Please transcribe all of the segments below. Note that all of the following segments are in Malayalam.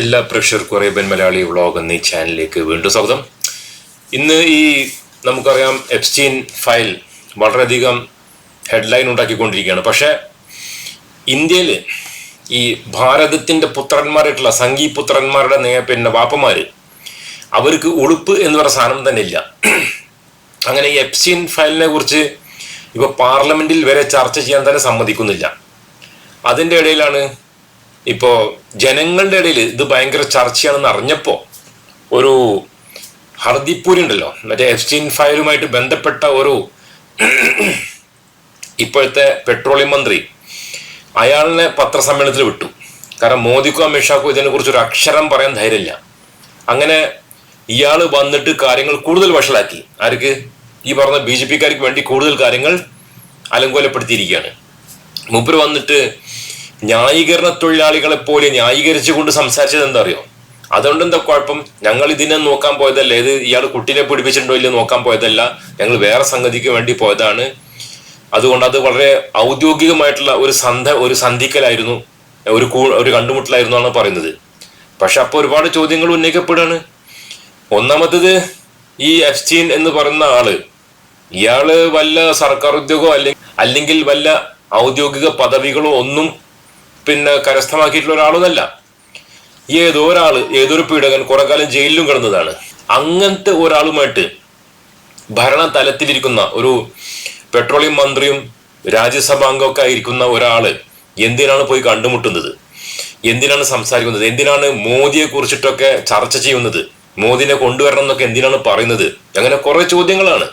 എല്ലാ പ്രേക്ഷകർക്കും അറേബ്യൻ മലയാളി വ്ളോഗ് എന്നീ ചാനലിലേക്ക് വീണ്ടും സ്വാഗതം. ഇന്ന് ഈ നമുക്കറിയാം എപ്സ്റ്റീൻ ഫയൽ വളരെയധികം ഹെഡ്ലൈൻ ഉണ്ടാക്കിക്കൊണ്ടിരിക്കുകയാണ്. പക്ഷേ ഇന്ത്യയിൽ ഈ ഭാരതത്തിന്റെ പുത്രന്മാരായിട്ടുള്ള സംഗീ പുത്രന്മാരുടെ നേ പിന്നെ വാപ്പമാർ അവർക്ക് ഉളുപ്പ് എന്ന് പറയുന്ന സാധനം തന്നെ ഇല്ല. അങ്ങനെ ഈ എപ്സ്റ്റീൻ ഫയലിനെ കുറിച്ച് ഇപ്പോൾ പാർലമെന്റിൽ വരെ ചർച്ച ചെയ്യാൻ തന്നെ സമ്മതിക്കുന്നില്ല. അതിന്റെ ഇടയിലാണ് ഇപ്പോൾ ജനങ്ങളുടെ ഇടയിൽ ഇത് ഭയങ്കര ചർച്ചയാണെന്ന് അറിഞ്ഞപ്പോ ഒരു ഹർദിപ്പൂരി ഉണ്ടല്ലോ മറ്റേ എഫ്സ്റ്റീൻ ഫയലുമായിട്ട് ബന്ധപ്പെട്ട ഒരു ഇപ്പോഴത്തെ പെട്രോളിയം മന്ത്രി അയാളിനെ പത്രസമ്മേളനത്തിൽ വിട്ടു. കാരണം മോദിക്കോ അമിത്ഷാക്കോ ഇതിനെക്കുറിച്ച് ഒരു അക്ഷരം പറയാൻ ധൈര്യമില്ല. അങ്ങനെ ഇയാൾ വന്നിട്ട് കാര്യങ്ങൾ കൂടുതൽ വഷളാക്കി. ആർക്ക്? ഈ പറഞ്ഞ ബി ജെ പിക്കാർക്ക് വേണ്ടി കൂടുതൽ കാര്യങ്ങൾ അലങ്കോലപ്പെടുത്തിയിരിക്കുകയാണ്. മൂപ്പര് വന്നിട്ട് ന്യായീകരണ തൊഴിലാളികളെ പോലെ ന്യായീകരിച്ചുകൊണ്ട് സംസാരിച്ചത് എന്താ അറിയോ അതുകൊണ്ട് എന്താ കുഴപ്പം? ഞങ്ങൾ ഇതിനെ നോക്കാൻ പോയതല്ല. ഇത് ഇയാൾ കുട്ടീനെ പിടിപ്പിച്ചിട്ടുണ്ടോ ഇല്ലയോ നോക്കാൻ പോയതല്ല. ഞങ്ങൾ വേറെ സംഗതിക്ക് വേണ്ടി പോയതാണ്. അതുകൊണ്ട് അത് വളരെ ഔദ്യോഗികമായിട്ടുള്ള ഒരു സന്ധ ഒരു സന്ധിക്കലായിരുന്നു. ഒരു കൂ ഒരു കണ്ടുമുട്ടലായിരുന്നു എന്നാണ് പറയുന്നത്. പക്ഷെ അപ്പോൾ ഒരുപാട് ചോദ്യങ്ങൾ ഉന്നയിക്കപ്പെടുകയാണ്. ഒന്നാമത്തത് ഈ എഫ്സ്റ്റീൻ എന്ന് പറയുന്ന ആൾ ഇയാൾ വല്ല സർക്കാർ ഉദ്യോഗമോ അല്ലെങ്കിൽ അല്ലെങ്കിൽ വല്ല ഔദ്യോഗിക പദവികളോ ഒന്നും പിന്നെ കരസ്ഥമാക്കിയിട്ടുള്ള ഒരാളൊന്നല്ല. ഏതോ ഒരാൾ ഏതൊരു പീഡകൻ കുറെ കാലം ജയിലിലും കിടന്നതാണ്. അങ്ങനത്തെ ഒരാളുമായിട്ട് ഭരണ തലത്തിലിരിക്കുന്ന ഒരു പെട്രോളിയം മന്ത്രിയും രാജ്യസഭാംഗമൊക്കെ ആയിരിക്കുന്ന ഒരാൾ എന്തിനാണ് പോയി കണ്ടുമുട്ടുന്നത്? എന്തിനാണ് സംസാരിക്കുന്നത്? എന്തിനാണ് മോദിയെ കുറിച്ചിട്ടൊക്കെ ചർച്ച ചെയ്യുന്നത്? മോദിനെ കൊണ്ടുവരണം എന്നൊക്കെ എന്തിനാണ് പറയുന്നത്? അങ്ങനെ കുറെ ചോദ്യങ്ങളാണ്.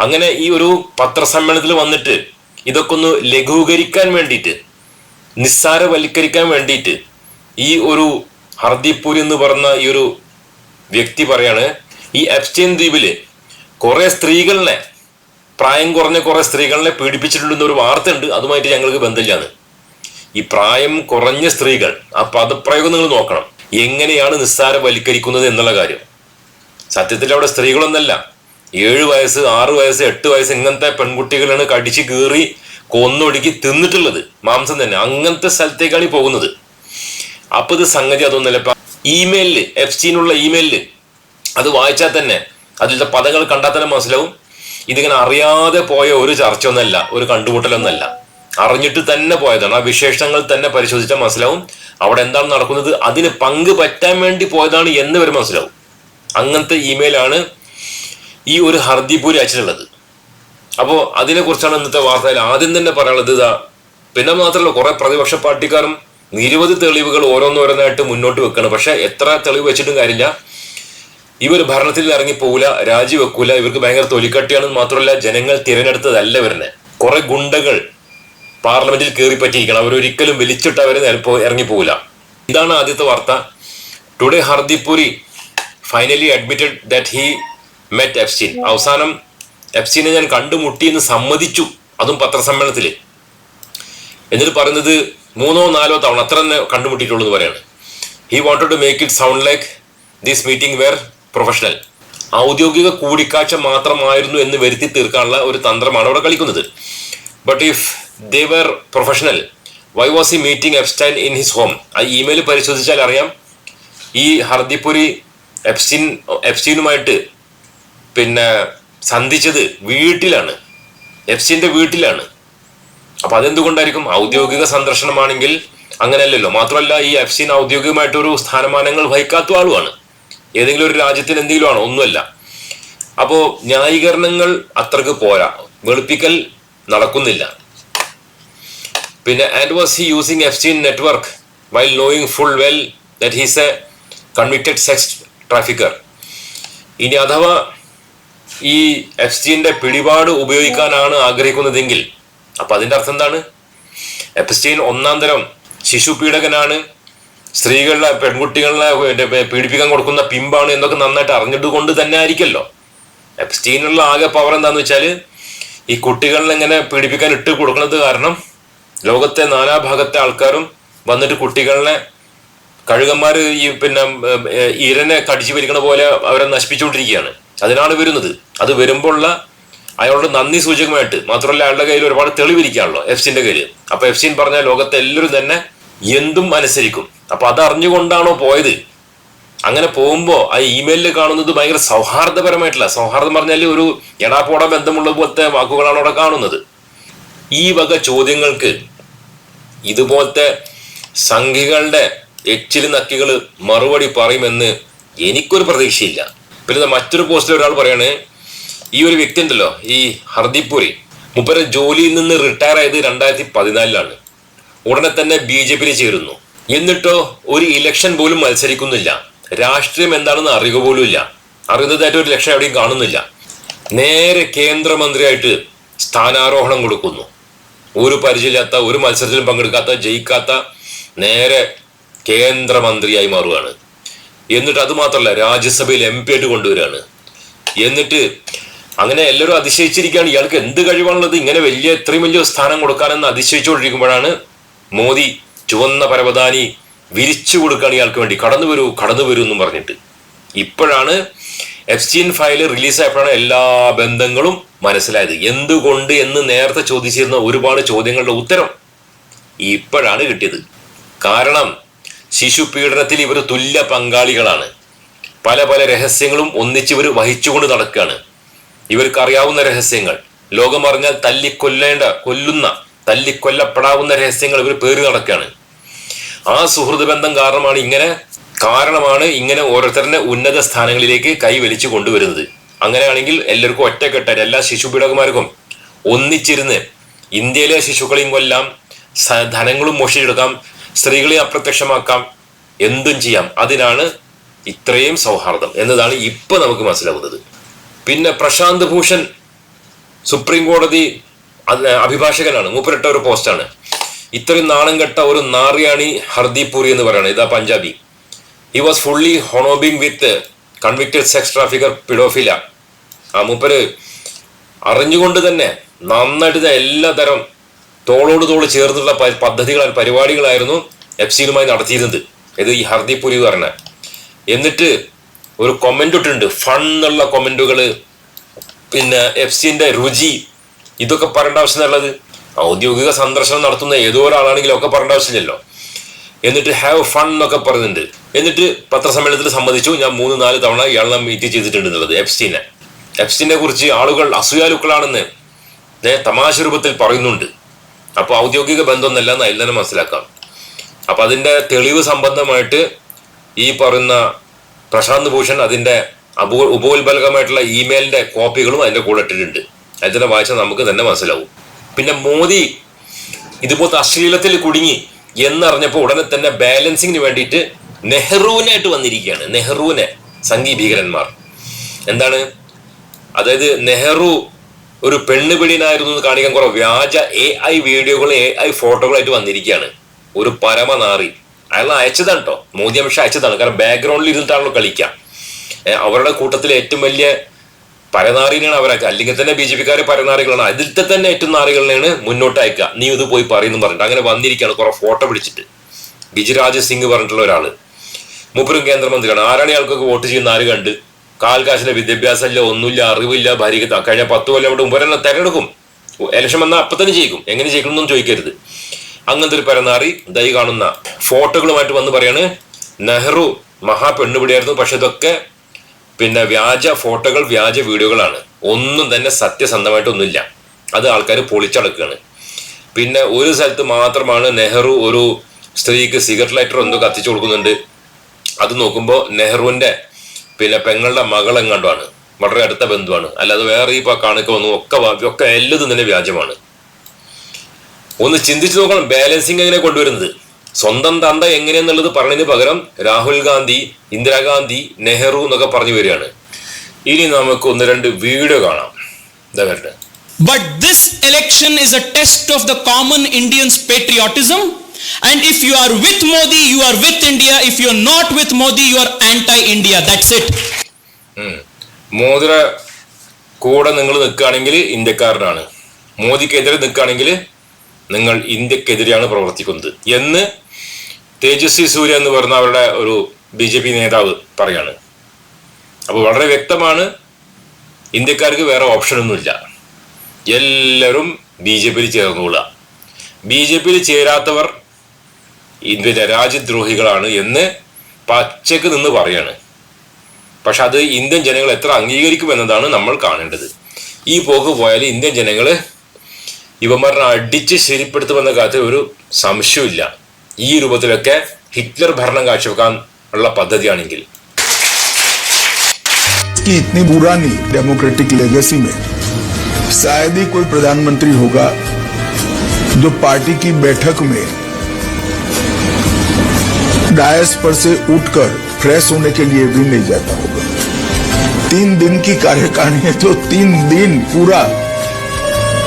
അങ്ങനെ ഈ ഒരു പത്രസമ്മേളനത്തിൽ വന്നിട്ട് ഇതൊക്കെ ഒന്ന് ലഘൂകരിക്കാൻ വേണ്ടിയിട്ട് നിസ്സാരവൽക്കരിക്കാൻ വേണ്ടിയിട്ട് ഈ ഒരു ഹർദീപ് എന്ന് പറഞ്ഞ ഈ ഒരു വ്യക്തി പറയാണ് ഈ അപ്സ്റ്റൈൻ ദ്വീപിൽ കുറെ സ്ത്രീകളെ പ്രായം കുറഞ്ഞ കുറെ സ്ത്രീകളെ പീഡിപ്പിച്ചിട്ടുണ്ടെന്ന് ഒരു വാർത്ത ഉണ്ട് അതുമായിട്ട് ഞങ്ങൾക്ക് ബന്ധമില്ലാന്ന്. ഈ പ്രായം കുറഞ്ഞ സ്ത്രീകൾ ആ പദപ്രയോഗം നിങ്ങൾ നോക്കണം. എങ്ങനെയാണ് നിസ്സാരവൽക്കരിക്കുന്നത് എന്നുള്ള കാര്യം. സത്യത്തിൽ അവിടെ സ്ത്രീകളൊന്നല്ല. ഏഴ് വയസ്സ് ആറ് വയസ്സ് എട്ട് വയസ്സ് ഇങ്ങനത്തെ പെൺകുട്ടികളാണ് കടിച്ച് കീറി കൊന്നൊടുക്കി തിന്നിട്ടുള്ളത് മാംസം തന്നെ. അങ്ങനത്തെ സ്ഥലത്തേക്കാണ് ഈ പോകുന്നത്. അപ്പൊ ഇത് സംഗതി അതൊന്നല്ല ഇപ്പൊ ഇമെയിലിൽ എഫ്സ്റ്റീനുള്ള ഇമെയിലിൽ അത് വായിച്ചാൽ തന്നെ അതിലത്തെ പദങ്ങൾ കണ്ടാൽ തന്നെ മനസ്സിലാവും. ഇതിങ്ങനെ അറിയാതെ പോയ ഒരു ചർച്ച ഒന്നല്ല ഒരു കണ്ടുമുട്ടലൊന്നല്ല അറിഞ്ഞിട്ട് തന്നെ പോയതാണ്. ആ വിശേഷങ്ങൾ തന്നെ പരിശോധിച്ചാൽ മനസ്സിലാവും. അവിടെ എന്താണ് നടക്കുന്നത്? അതിന് പങ്ക് പറ്റാൻ വേണ്ടി പോയതാണ് എന്ന് വരെ മനസ്സിലാവും. അങ്ങനത്തെ ഇമെയിലാണ് ഈ ഒരു ഹർദിപൂരി അയച്ചിട്ടുള്ളത്. അപ്പോൾ അതിനെക്കുറിച്ചാണ് ഇന്നത്തെ വാർത്തയിൽ ആദ്യം തന്നെ പറയാനുള്ളത് ഇതാ പിന്നെ മാത്രമല്ല കുറെ പ്രതിപക്ഷ പാർട്ടിക്കാരും നിരവധി തെളിവുകൾ ഓരോന്നോരോന്നായിട്ട് മുന്നോട്ട് വെക്കണം. പക്ഷെ എത്ര തെളിവ് വെച്ചിട്ടും കാര്യമില്ല. ഇവർ ഭരണത്തിൽ ഇറങ്ങി പോകില്ല രാജിവെക്കൂല ഇവർക്ക് ഭയങ്കര തൊലിക്കട്ടിയാണെന്ന് മാത്രമല്ല ജനങ്ങൾ തിരഞ്ഞെടുത്തതല്ല ഇവരനെ കുറെ ഗുണ്ടകൾ പാർലമെന്റിൽ കയറി പറ്റിയിരിക്കണം അവരൊരിക്കലും വലിച്ചിട്ട് അവരെ ഇറങ്ങി പോകില്ല ഇതാണ് ആദ്യത്തെ വാർത്ത. Today Hardeep Puri finally admitted that he met Epstein അവസാനം എഫ്സ്റ്റീനെ ഞാൻ കണ്ടുമുട്ടി എന്ന് സമ്മതിച്ചു. അതും പത്രസമ്മേളനത്തിൽ എന്നിട്ട് പറയുന്നത് മൂന്നോ നാലോ തവണ അത്ര തന്നെ കണ്ടുമുട്ടിയിട്ടുള്ളൂ എന്ന് പറയാണ്. He wanted to make it sound like this meeting were professional ഔദ്യോഗിക കൂടിക്കാഴ്ച മാത്രമായിരുന്നു എന്ന് വരുത്തി തീർക്കാനുള്ള ഒരു തന്ത്രമാണ് അവിടെ കളിക്കുന്നത്. But if they were professional why was ഈ meeting Epstein in his home ആ ഇമെയിൽ പരിശോധിച്ചാൽ അറിയാം. ഈ ഹർദിപുരി എപ്സ്റ്റീൻ എപ്സ്റ്റീനുമായിട്ട് പിന്നെ സന്ധിച്ചത് വീട്ടിലാണ്. എഫ്സിന്റെ വീട്ടിലാണ്. അപ്പൊ അതെന്തുകൊണ്ടായിരിക്കും? ഔദ്യോഗിക സന്ദർശനമാണെങ്കിൽ അങ്ങനെയല്ലല്ലോ. മാത്രമല്ല ഈ എഫ്സിൻ ഔദ്യോഗികമായിട്ടൊരു സ്ഥാനമാനങ്ങൾ വഹിക്കാത്ത ആളുമാണ്. ഏതെങ്കിലും ഒരു രാജ്യത്തിന് എന്തെങ്കിലും ആണോ ഒന്നുമല്ല. അപ്പോ ന്യായീകരണങ്ങൾ അത്രയ്ക്ക് പോരാ. വെളുപ്പിക്കൽ നടക്കുന്നില്ല. പിന്നെ and was he using Epstein network while knowing full well that he's a convicted sex trafficker ഇനി അഥവാ ഈ എഫ് സ്റ്റീന്റെ പിടിപാട് ഉപയോഗിക്കാനാണ് ആഗ്രഹിക്കുന്നതെങ്കിൽ അപ്പൊ അതിന്റെ അർത്ഥം എന്താണ്? എഫ് സ്റ്റീൻ ഒന്നാം തരം ശിശു പീഡകനാണ് സ്ത്രീകളെ പെൺകുട്ടികളെ പീഡിപ്പിക്കാൻ കൊടുക്കുന്ന പിമ്പാണ് എന്നൊക്കെ നന്നായിട്ട് അറിഞ്ഞിട്ട് കൊണ്ട് തന്നെ ആയിരിക്കല്ലോ. എഫ് സ്റ്റീനുള്ള ആകെ പവർ എന്താന്ന് വെച്ചാൽ ഈ കുട്ടികളെ ഇങ്ങനെ പീഡിപ്പിക്കാൻ ഇട്ട് കൊടുക്കുന്നത് കാരണം ലോകത്തെ നാനാഭാഗത്തെ ആൾക്കാരും വന്നിട്ട് കുട്ടികളെ കഴുകന്മാർ ഈ പിന്നെ ഇരനെ കടിച്ചു വലിക്കണ പോലെ അവരെ നശിപ്പിച്ചുകൊണ്ടിരിക്കുകയാണ്. അതിനാണ് വരുന്നത്. അത് വരുമ്പോഴുള്ള അയാളോട് നന്ദി സൂചകമായിട്ട് മാത്രമല്ല അയാളുടെ കയ്യിൽ ഒരുപാട് തെളിവിരിക്കാണല്ലോ എഫ്സിന്റെ കയ്യിൽ അപ്പൊ എഫ്സിൻ പറഞ്ഞ ലോകത്തെ എല്ലാവരും തന്നെ എന്തും അനുസരിക്കും. അപ്പൊ അത് അറിഞ്ഞുകൊണ്ടാണോ പോയത്? അങ്ങനെ പോകുമ്പോൾ ആ ഇമെയിലിൽ കാണുന്നത് ഭയങ്കര സൗഹാർദ്ദപരമായിട്ടുള്ള സൗഹാർദ്ദം പറഞ്ഞാൽ ഒരു എടാപ്പോട ബന്ധമുള്ള പോലത്തെ വാക്കുകളാണ് അവിടെ കാണുന്നത്. ഈ വക ചോദ്യങ്ങൾക്ക് ഇതുപോലത്തെ സംഘികളുടെ എച്ചിൽ നക്കികൾ മറുപടി പറയുമെന്ന് എനിക്കൊരു പ്രതീക്ഷയില്ല. പിന്നെ മറ്റൊരു പോസ്റ്റിൽ ഒരാൾ പറയാണ് ഈ ഒരു വ്യക്തി ഉണ്ടല്ലോ ഈ ഹർദീപ് പുരി മുപ്പര ജോലിയിൽ നിന്ന് റിട്ടയർ ആയത് രണ്ടായിരത്തി പതിനാലിലാണ് ഉടനെ തന്നെ ബി ജെ പിയിൽ ചേരുന്നു. എന്നിട്ടോ ഒരു ഇലക്ഷൻ പോലും മത്സരിക്കുന്നില്ല. രാഷ്ട്രീയം എന്താണെന്ന് അറിയുക പോലും ഇല്ല. അറിയുന്നതായിട്ട് ഒരു ലക്ഷം എവിടെയും കാണുന്നില്ല. നേരെ കേന്ദ്രമന്ത്രിയായിട്ട് സ്ഥാനാരോഹണം കൊടുക്കുന്നു. ഒരു പരിചയമില്ലാത്ത ഒരു മത്സരത്തിലും പങ്കെടുക്കാത്ത ജയിക്കാത്ത നേരെ കേന്ദ്രമന്ത്രിയായി മാറുകയാണ് എന്നിട്ട് അത് മാത്രമല്ല രാജ്യസഭയിൽ എം പി ആയിട്ട് കൊണ്ടുവരികയാണ് എന്നിട്ട് അങ്ങനെ എല്ലാവരും അതിശയിച്ചിരിക്കുകയാണ് ഇയാൾക്ക് എന്ത് കഴിവാണുള്ളത്? ഇങ്ങനെ വലിയ ഇത്രയും വലിയ സ്ഥാനം കൊടുക്കാനെന്ന് അതിശയിച്ചുകൊണ്ടിരിക്കുമ്പോഴാണ് മോദി ചുവന്ന പരവതാനി വിരിച്ചു കൊടുക്കുകയാണ് ഇയാൾക്ക് വേണ്ടി. കടന്നു വരൂ കടന്നു വരൂ എന്നും പറഞ്ഞിട്ട്. ഇപ്പോഴാണ് എഫ്സ്റ്റീൻ ഫയൽ റിലീസായപ്പോഴാണ് എല്ലാ ബന്ധങ്ങളും മനസ്സിലായത്. എന്തുകൊണ്ട് എന്ന് നേരത്തെ ചോദിച്ചിരുന്ന ഒരുപാട് ചോദ്യങ്ങളുടെ ഉത്തരം ഇപ്പോഴാണ് കിട്ടിയത്. കാരണം ശിശു പീഡനത്തിൽ ഇവർ തുല്യ പങ്കാളികളാണ്. പല പല രഹസ്യങ്ങളും ഒന്നിച്ചിവർ വഹിച്ചുകൊണ്ട് നടക്കുകയാണ്. ഇവർക്ക് അറിയാവുന്ന രഹസ്യങ്ങൾ ലോകം അറിഞ്ഞാൽ തല്ലിക്കൊല്ലേണ്ട കൊല്ലുന്ന തല്ലിക്കൊല്ലപ്പെടാവുന്ന രഹസ്യങ്ങൾ ഇവർ പേര് നടക്കുകയാണ്. ആ സുഹൃത് ബന്ധം കാരണമാണ് ഇങ്ങനെ കാരണമാണ് ഇങ്ങനെ ഓരോരുത്തരുടെ ഉന്നത സ്ഥാനങ്ങളിലേക്ക് കൈവലിച്ചു കൊണ്ടുവരുന്നത്. അങ്ങനെയാണെങ്കിൽ എല്ലാവർക്കും ഒറ്റക്കെട്ടാൻ എല്ലാ ശിശു പീഡകന്മാർക്കും ഒന്നിച്ചിരുന്ന് ഇന്ത്യയിലെ ശിശുക്കളെയും കൊല്ലാം ധനങ്ങളും മോഷിച്ചെടുക്കാം സ്ത്രീകളെ അപ്രത്യക്ഷമാക്കാം. എന്തും ചെയ്യാം. അതിനാണ് ഇത്രയും സൗഹാർദ്ദം. എന്നതാണ് ഇപ്പൊ നമുക്ക് മനസ്സിലാവുന്നത്. പിന്നെ പ്രശാന്ത് ഭൂഷൺ സുപ്രീം കോടതി അഭിഭാഷകനാണ്. മൂപ്പരിട്ട ഒരു പോസ്റ്റാണ്. ഇത്രയും നാണം കെട്ട ഒരു നാറിയാണി ഹർദീപ് പുരി എന്ന് പറയുന്നത് ഇതാ Punjabi. He was fully hobnobbing with convicted sex trafficker paedophile ആ മൂപ്പര് അറിഞ്ഞുകൊണ്ട് തന്നെ നന്നായിട്ട് എല്ലാ തരം തോളോട് തോൾ ചേർന്നുള്ള പദ്ധതികൾ പരിപാടികളായിരുന്നു എഫ് സിയിലുമായി നടത്തിയിരുന്നത്. ഇത് ഈ ഹർദീപ് പുരി പറഞ്ഞ എന്നിട്ട് ഒരു കൊമന്റ് ഇട്ടിട്ടുണ്ട്. ഫൺ എന്നുള്ള കൊമന്റുകൾ പിന്നെ എഫ് സിന്റെ രുചി ഇതൊക്കെ പറയേണ്ട ആവശ്യമുള്ളത് ഔദ്യോഗിക സന്ദർശനം നടത്തുന്ന ഏതോ ഒരാളാണെങ്കിലും ഒക്കെ പറയേണ്ട ആവശ്യമില്ലല്ലോ. എന്നിട്ട് ഹാവ് ഫൺ എന്നൊക്കെ പറയുന്നുണ്ട്. എന്നിട്ട് പത്രസമ്മേളനത്തിൽ സമ്മതിച്ചു. ഞാൻ മൂന്ന് നാല് തവണ ഇയാളെ മീറ്റ് ചെയ്തിട്ടുണ്ട് എന്നുള്ളത് എഫ് സിനെ എഫ് സിനെ കുറിച്ച് ആളുകൾ അസൂയാലുക്കളാണെന്ന് തമാശ രൂപത്തിൽ പറയുന്നുണ്ട്. അപ്പോൾ ഔദ്യോഗിക ബന്ധമൊന്നല്ല എന്ന് അതിൽ തന്നെ മനസ്സിലാക്കാം. അപ്പൊ അതിന്റെ തെളിവ് സംബന്ധമായിട്ട് ഈ പറയുന്ന പ്രശാന്ത് ഭൂഷൺ അതിന്റെ അപൂ ഉപോത്ബലകമായിട്ടുള്ള ഇമെയിലിന്റെ കോപ്പികളും അതിന്റെ കൂടെ ഇട്ടിട്ടുണ്ട്. അതിൽ തന്നെ വായിച്ചാൽ നമുക്ക് തന്നെ മനസ്സിലാവും. പിന്നെ മോദി ഇതുപോലത്തെ അശ്ലീലത്തിൽ കുടുങ്ങി എന്നറിഞ്ഞപ്പോൾ ഉടനെ തന്നെ ബാലൻസിങ്ങിന് വേണ്ടിയിട്ട് നെഹ്റുവിനായിട്ട് വന്നിരിക്കുകയാണ്. നെഹ്റുവിനെ സംഗീ ഭീകരന്മാർ. എന്താണ്? അതായത് നെഹ്റു ഒരു എന്ന് കാണിക്കാൻ കുറെ വ്യാജ എ ഐ വീഡിയോകളും എ ഐ ഫോട്ടോകളായിട്ട് വന്നിരിക്കുകയാണ്. ഒരു പരമനാറി. അയാൾ അയച്ചതാണ് കേട്ടോ മോദി അമിഷ അയച്ചതാണ്. കാരണം ബാക്ക്ഗ്രൗണ്ടിൽ ഇരുന്നിട്ടാണല്ലോ കളിക്കാം അവരുടെ കൂട്ടത്തിൽ ഏറ്റവും വലിയ പരനാറിനെയാണ് അവരൊക്കെ അല്ലെങ്കിൽ തന്നെ ബി ജെ പിക്കാർ പരനാറികളാണ്. അതിലത്തെ തന്നെ ഏറ്റവും നാറികളിലാണ് മുന്നോട്ട് അയക്കുക. നീ ഇത് പോയി പറയുന്നു പറഞ്ഞിട്ട് അങ്ങനെ വന്നിരിക്കുകയാണ് കുറെ ഫോട്ടോ പിടിച്ചിട്ട് ഗിജിരാജ് സിംഗ് പറഞ്ഞിട്ടുള്ള ഒരാൾ. മൂപ്പരും കേന്ദ്രമന്ത്രിയാണ് ആരാണ് ആൾക്കൊക്കെ വോട്ട് ചെയ്യുന്ന ആര് കണ്ട്? കാൽകാശിന്റെ വിദ്യാഭ്യാസമില്ല ഒന്നുമില്ല അറിവില്ല ഭാര്യക്ക് ത- കഴിഞ്ഞ പത്ത് കൊല്ലം അവിടെ തന്നെ തെരഞ്ഞെടുക്കും. ഇലക്ഷൻ വന്നാൽ അപ്പൊ തന്നെ ജയിക്കും. എങ്ങനെ ജയിക്കണമെന്നും ചോദിക്കരുത്. അങ്ങനത്തെ ഒരു പരനാറി ദൈ കാണുന്ന ഫോട്ടോകളുമായിട്ട് വന്ന് പറയാണ് നെഹ്റു മഹാ പെണ്ണുപിടിയായിരുന്നു പക്ഷെ ഇതൊക്കെ പിന്നെ വ്യാജ ഫോട്ടോകൾ വ്യാജ വീഡിയോകളാണ്. ഒന്നും തന്നെ സത്യസന്ധമായിട്ടൊന്നുമില്ല അത് ആൾക്കാർ പൊളിച്ചടക്കുകയാണ്. പിന്നെ ഒരു സ്ഥലത്ത് മാത്രമാണ് നെഹ്റു ഒരു സ്ത്രീക്ക് സിഗരറ്റ് ലൈറ്റർ എന്തോ കത്തിച്ചു കൊടുക്കുന്നുണ്ട്. അത് നോക്കുമ്പോൾ നെഹ്റുവിന്റെ പിന്നെ പെങ്ങളുടെ മകളെങ്ങാണ്ടാണ് വളരെ അടുത്ത ബന്ധുവാണ്. അല്ലാതെ വേറെ ഈ കാണിക്ക ഒന്നും ഒക്കെ ഒക്കെ എല്ലതും തന്നെ വ്യാജമാണ്. ഒന്ന് ചിന്തിച്ചു നോക്കണം ബാലൻസിങ് എങ്ങനെ കൊണ്ടുവരുന്നത്? സ്വന്തം തന്ത എങ്ങനെയെന്നുള്ളത് പറഞ്ഞതിന് പകരം രാഹുൽ ഗാന്ധി ഇന്ദിരാഗാന്ധി നെഹ്റു എന്നൊക്കെ പറഞ്ഞു വരികയാണ്. ഇനി നമുക്ക് ഒന്ന് രണ്ട് വീഡിയോ കാണാം. ഇതാ വരട്ടെ. But this election is a test of the common Indian's patriotism. And if you are with Modi, you are with India. If you are not with Modi, you are anti India. That's it. മോദിയുടെ കൂടെ നിങ്ങൾ നിൽക്കുകയാണെങ്കിൽ ഇന്ത്യക്കാരനാണ് മോദിക്കെതിരെ നിൽക്കുകയാണെങ്കിൽ നിങ്ങൾ ഇന്ത്യക്കെതിരെയാണ് പ്രവർത്തിക്കുന്നത് എന്ന് തേജസ്വി സൂര്യ എന്ന് പറഞ്ഞ അവരുടെ ഒരു ബി ജെ പി നേതാവ് പറയാണ് അപ്പോൾ വളരെ വ്യക്തമാണ് ഇന്ത്യക്കാർക്ക് വേറെ ഓപ്ഷനൊന്നുമില്ല എല്ലാവരും ബി ജെ പിയിൽ ചേർന്നുകൊള്ളുക ബി ജെ പിയിൽ ചേരാത്തവർ ഇന്ത്യയുടെ രാജ്യദ്രോഹികളാണ് എന്ന് പച്ചക്ക് നിന്ന് പറയാണ് പക്ഷെ അത് ഇന്ത്യൻ ജനങ്ങൾ എത്ര അംഗീകരിക്കുമെന്നതാണ് നമ്മൾ കാണേണ്ടത് ഈ പോക്ക് പോയാൽ ഇന്ത്യൻ ജനങ്ങൾ ഇവന്മാരെ അടിച്ച് ശരിപ്പെടുത്തുമെന്ന കാര്യത്തിൽ ഒരു സംശയമില്ല ഈ രൂപത്തിലൊക്കെ ഹിറ്റ്ലർ ഭരണം കാഴ്ചവെക്കാൻ ഉള്ള പദ്ധതിയാണെങ്കിൽ की इतनी पुरानी डेमोक्रेटिक लेगेसी में शायद ही कोई प्रधानमंत्री होगा जो पार्टी की बैठक में डायस पर से उठकर फ्रेश होने के लिए भी नहीं जाता होगा तीन दिन की कार्यकारिणी है तो तीन दिन पूरा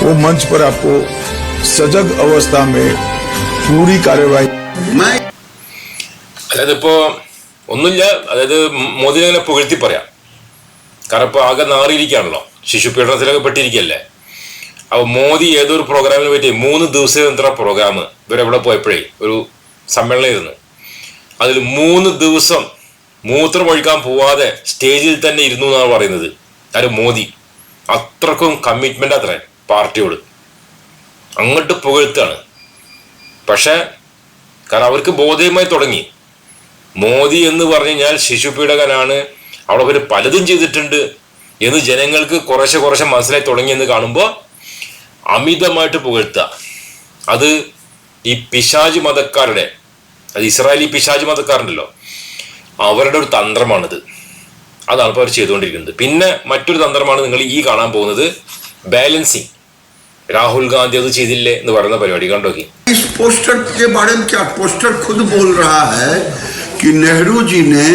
वो मंच पर आपको सजग अवस्था में पूरी कार्यवाही मैं അതായത് ഇപ്പോ ഒന്നുമില്ല അതായത് മോദിനെ അങ്ങനെ പുകഴ്ത്തി പറയാം കാരണം ഇപ്പൊ ആകെ നാറിയിരിക്കുകയാണല്ലോ ശിശുപീഡനത്തിലൊക്കെ പെട്ടിരിക്കല്ലേ അപ്പൊ മോദി ഏതൊരു പ്രോഗ്രാമിന് പറ്റി മൂന്ന് ദിവസം എന്താ പ്രോഗ്രാം ഇവരെവിടെ പോയപ്പോഴേ ഒരു സമ്മേളനം ഇരുന്ന് അതിൽ മൂന്ന് ദിവസം മൂത്രം ഒഴിക്കാൻ പോവാതെ സ്റ്റേജിൽ തന്നെ ഇരുന്നു എന്നാണ് പറയുന്നത്. അത് മോദി. അത്രക്കും കമ്മിറ്റ്മെന്റ് അത്രേ പാർട്ടിയോട്. അങ്ങോട്ട് പുകഴ്ത്താണ് പക്ഷേ കാരണം അവർക്ക് ബോധയമായി തുടങ്ങി. മോദി എന്ന് പറഞ്ഞു കഴിഞ്ഞാൽ ശിശുപീഡകനാണ്. അവിടെ അവർ പലതും ചെയ്തിട്ടുണ്ട് എന്ന് ജനങ്ങൾക്ക് കുറേശ്ശെ കുറേശ്ശെ മനസ്സിലായി തുടങ്ങിയെന്ന് കാണുമ്പോൾ അമിതമായിട്ട് പുകഴ്ത്തുക. അത് ഈ പിശാജ് മതക്കാരുടെ അത് ഇസ്രായേലി പിശാജ് മതക്കാരുണ്ടല്ലോ അവരുടെ ഒരു തന്ത്രമാണിത് അതാണ് ഇപ്പോൾ അവർ ചെയ്തുകൊണ്ടിരിക്കുന്നത് പിന്നെ മറ്റൊരു തന്ത്രമാണ് നിങ്ങൾ ഈ കാണാൻ പോകുന്നത് ബാലൻസിങ് രാഹുൽ ഗാന്ധി അത് ചെയ്തില്ലേ എന്ന് പറയുന്ന പരിപാടി കണ്ടോക്കി इस पोस्टर के बारे में क्या पोस्टर खुद बोल रहा है कि नेहरू जी ने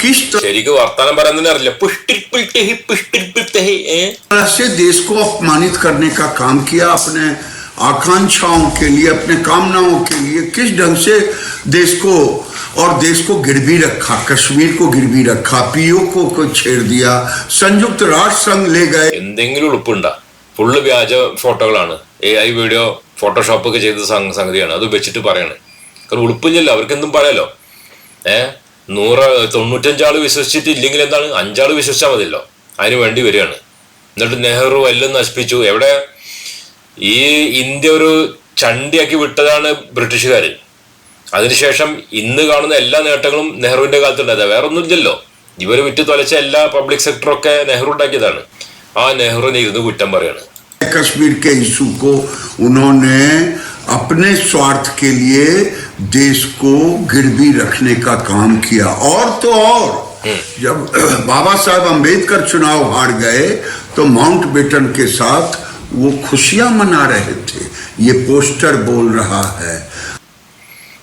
किस ശരിക്കും വർത്താനം പറയുന്നതിന് അറിയില്ല പുഷ്ടിൽ പിൽറ്റഹി, പുഷ്ടിൽ പിൽറ്റഹി, ഏ? तरह से देश को अपमानित करने का काम किया अपने आकांक्षाओं के लिए अपने कामनाओं के लिए किस ढंग से देश को और देश को गिरवी रखा कश्मीर को गिरवी रखा पीओ को, को छेड़ दिया संयुक्त राष्ट्र संघ ले गए എന്തെങ്കിലും ഉളുപ്പുണ്ടാ ഫുള്ള് വ്യാജ ഫോട്ടോകളാണ് എ ഐ വീഡിയോ ഫോട്ടോഷോപ്പ് ഒക്കെ ചെയ്ത സംഗ- സംഗതിയാണ് അത് വെച്ചിട്ട് പറയാണ് കാരണം ഉളുപ്പില്ലല്ലോ അവർക്ക് എന്തും പറയാലോ ഏ നൂറ് തൊണ്ണൂറ്റഞ്ചാള് വിശ്വസിച്ചിട്ട് ഇല്ലെങ്കിൽ എന്താണ് അഞ്ചാള് വിശ്വസിച്ചാൽ മതിയല്ലോ അതിന് വേണ്ടി വരികയാണ് എന്നിട്ട് നെഹ്റു എല്ലാം നശിപ്പിച്ചു എവിടെ ഈ ഇന്ത്യ ഒരു ചണ്ടിയാക്കി വിട്ടതാണ് ബ്രിട്ടീഷുകാർ അതിനുശേഷം ഇന്ന് കാണുന്ന എല്ലാ നേട്ടങ്ങളും നെഹ്റുവിന്റെ കാലത്തുണ്ടായത് വേറെ ഒന്നുമില്ലല്ലോ ഇവർ വിറ്റ് തൊലച്ച എല്ലാ പബ്ലിക് സെക്ടറൊക്കെ നെഹ്റു ഉണ്ടാക്കിയതാണ് ആ നെഹ്റുവിനെ ഇരുന്ന് കുറ്റം പറയാണ് कश्मीर के इशू को उन्होंने अपने स्वार्थ के लिए देश को गिरवी रखने का काम किया और तो और जब बाबा साहब अंबेडकर चुनाव हार गए तो माउंट बेटन के साथ वो खुशियां मना रहे थे ये पोस्टर बोल रहा है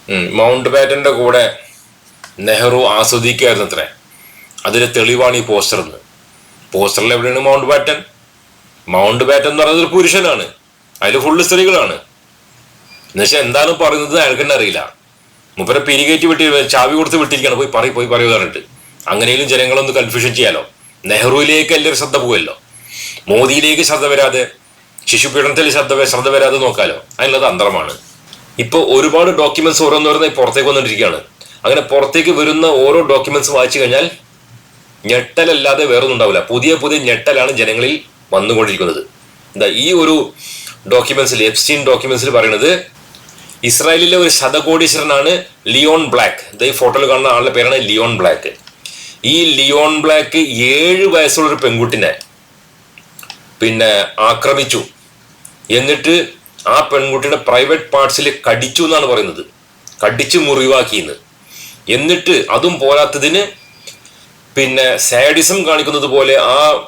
ഉം. മൗണ്ട് ബാറ്റന്റെ കൂടെ നെഹ്റു ആസ്വദിക്കായിരുന്നു അത്രേ അതിന്റെ തെളിവാണ് ഈ പോസ്റ്റർ എന്ന് പോസ്റ്ററിൽ എവിടെയാണ് മൗണ്ട് ബാറ്റൻ മൗണ്ട് ബാറ്റൻ എന്ന് പറയുന്നത് ഒരു പുരുഷനാണ് അതിൽ ഫുള്ള് സ്ത്രീകളാണ് എന്നുവെച്ചാൽ എന്താണ് പറയുന്നത് അയാൾക്ക് തന്നെ അറിയില്ല മുപ്പരെ പിരികേറ്റി വിട്ടി ചാവി കൊടുത്ത് വിട്ടിരിക്കുകയാണ് പോയി പറയും പോയി പറയൂ പറഞ്ഞിട്ട് അങ്ങനെയും ജനങ്ങളൊന്ന് കൺഫ്യൂഷൻ ചെയ്യാലോ നെഹ്റുവിലേക്ക് എല്ലാവരും ശ്രദ്ധ പോകുമല്ലോ മോദിയിലേക്ക് ശ്രദ്ധ വരാതെ ശിശുപീഡനത്തിൽ വ- ശ്രദ്ധ വരാതെ നോക്കാലോ. അതിനുള്ള തന്ത്രമാണ്. ഇപ്പോൾ ഒരുപാട് ഡോക്യുമെന്റ്സ് ഓരോന്നോരോന്നായി പുറത്തേക്ക് വന്നുകൊണ്ടിരിക്കുകയാണ് അങ്ങനെ പുറത്തേക്ക് വരുന്ന ഓരോ ഡോക്യുമെന്റ്സ് വായിച്ചു കഴിഞ്ഞാൽ ഞെട്ടലല്ലാതെ വേറൊന്നും ഉണ്ടാവില്ല. പുതിയ പുതിയ ഞെട്ടലാണ് ജനങ്ങളിൽ വന്നുകൊണ്ടിരിക്കുന്നത്. എന്താ ഈ ഒരു ഡോക്യുമെന്റ്സിൽ സീൻ ഡോക്യുമെന്റ്സിൽ പറയുന്നത് ഇസ്രായേലിലെ ഒരു ശതകോടീശ്വരനാണ് ലിയോൺ ബ്ലാക്ക്. ഇത് ഈ ഫോട്ടോയിൽ കാണുന്ന ആളുടെ പേരാണ് ലിയോൺ ബ്ലാക്ക്. ഈ ലിയോൺ ബ്ലാക്ക് ഏഴ് വയസ്സുള്ള ഒരു പെൺകുട്ടിനെ പിന്നെ ആക്രമിച്ചു. എന്നിട്ട് ആ പെൺകുട്ടിയുടെ പ്രൈവറ്റ് പാർട്സിൽ കടിച്ചു എന്നാണ് പറയുന്നത്. കടിച്ചു മുറിവാക്കിയെന്ന്. എന്നിട്ട് അതും പോരാത്തതിന് പിന്നെ സാഡിസം കാണിക്കുന്നത് പോലെ ആ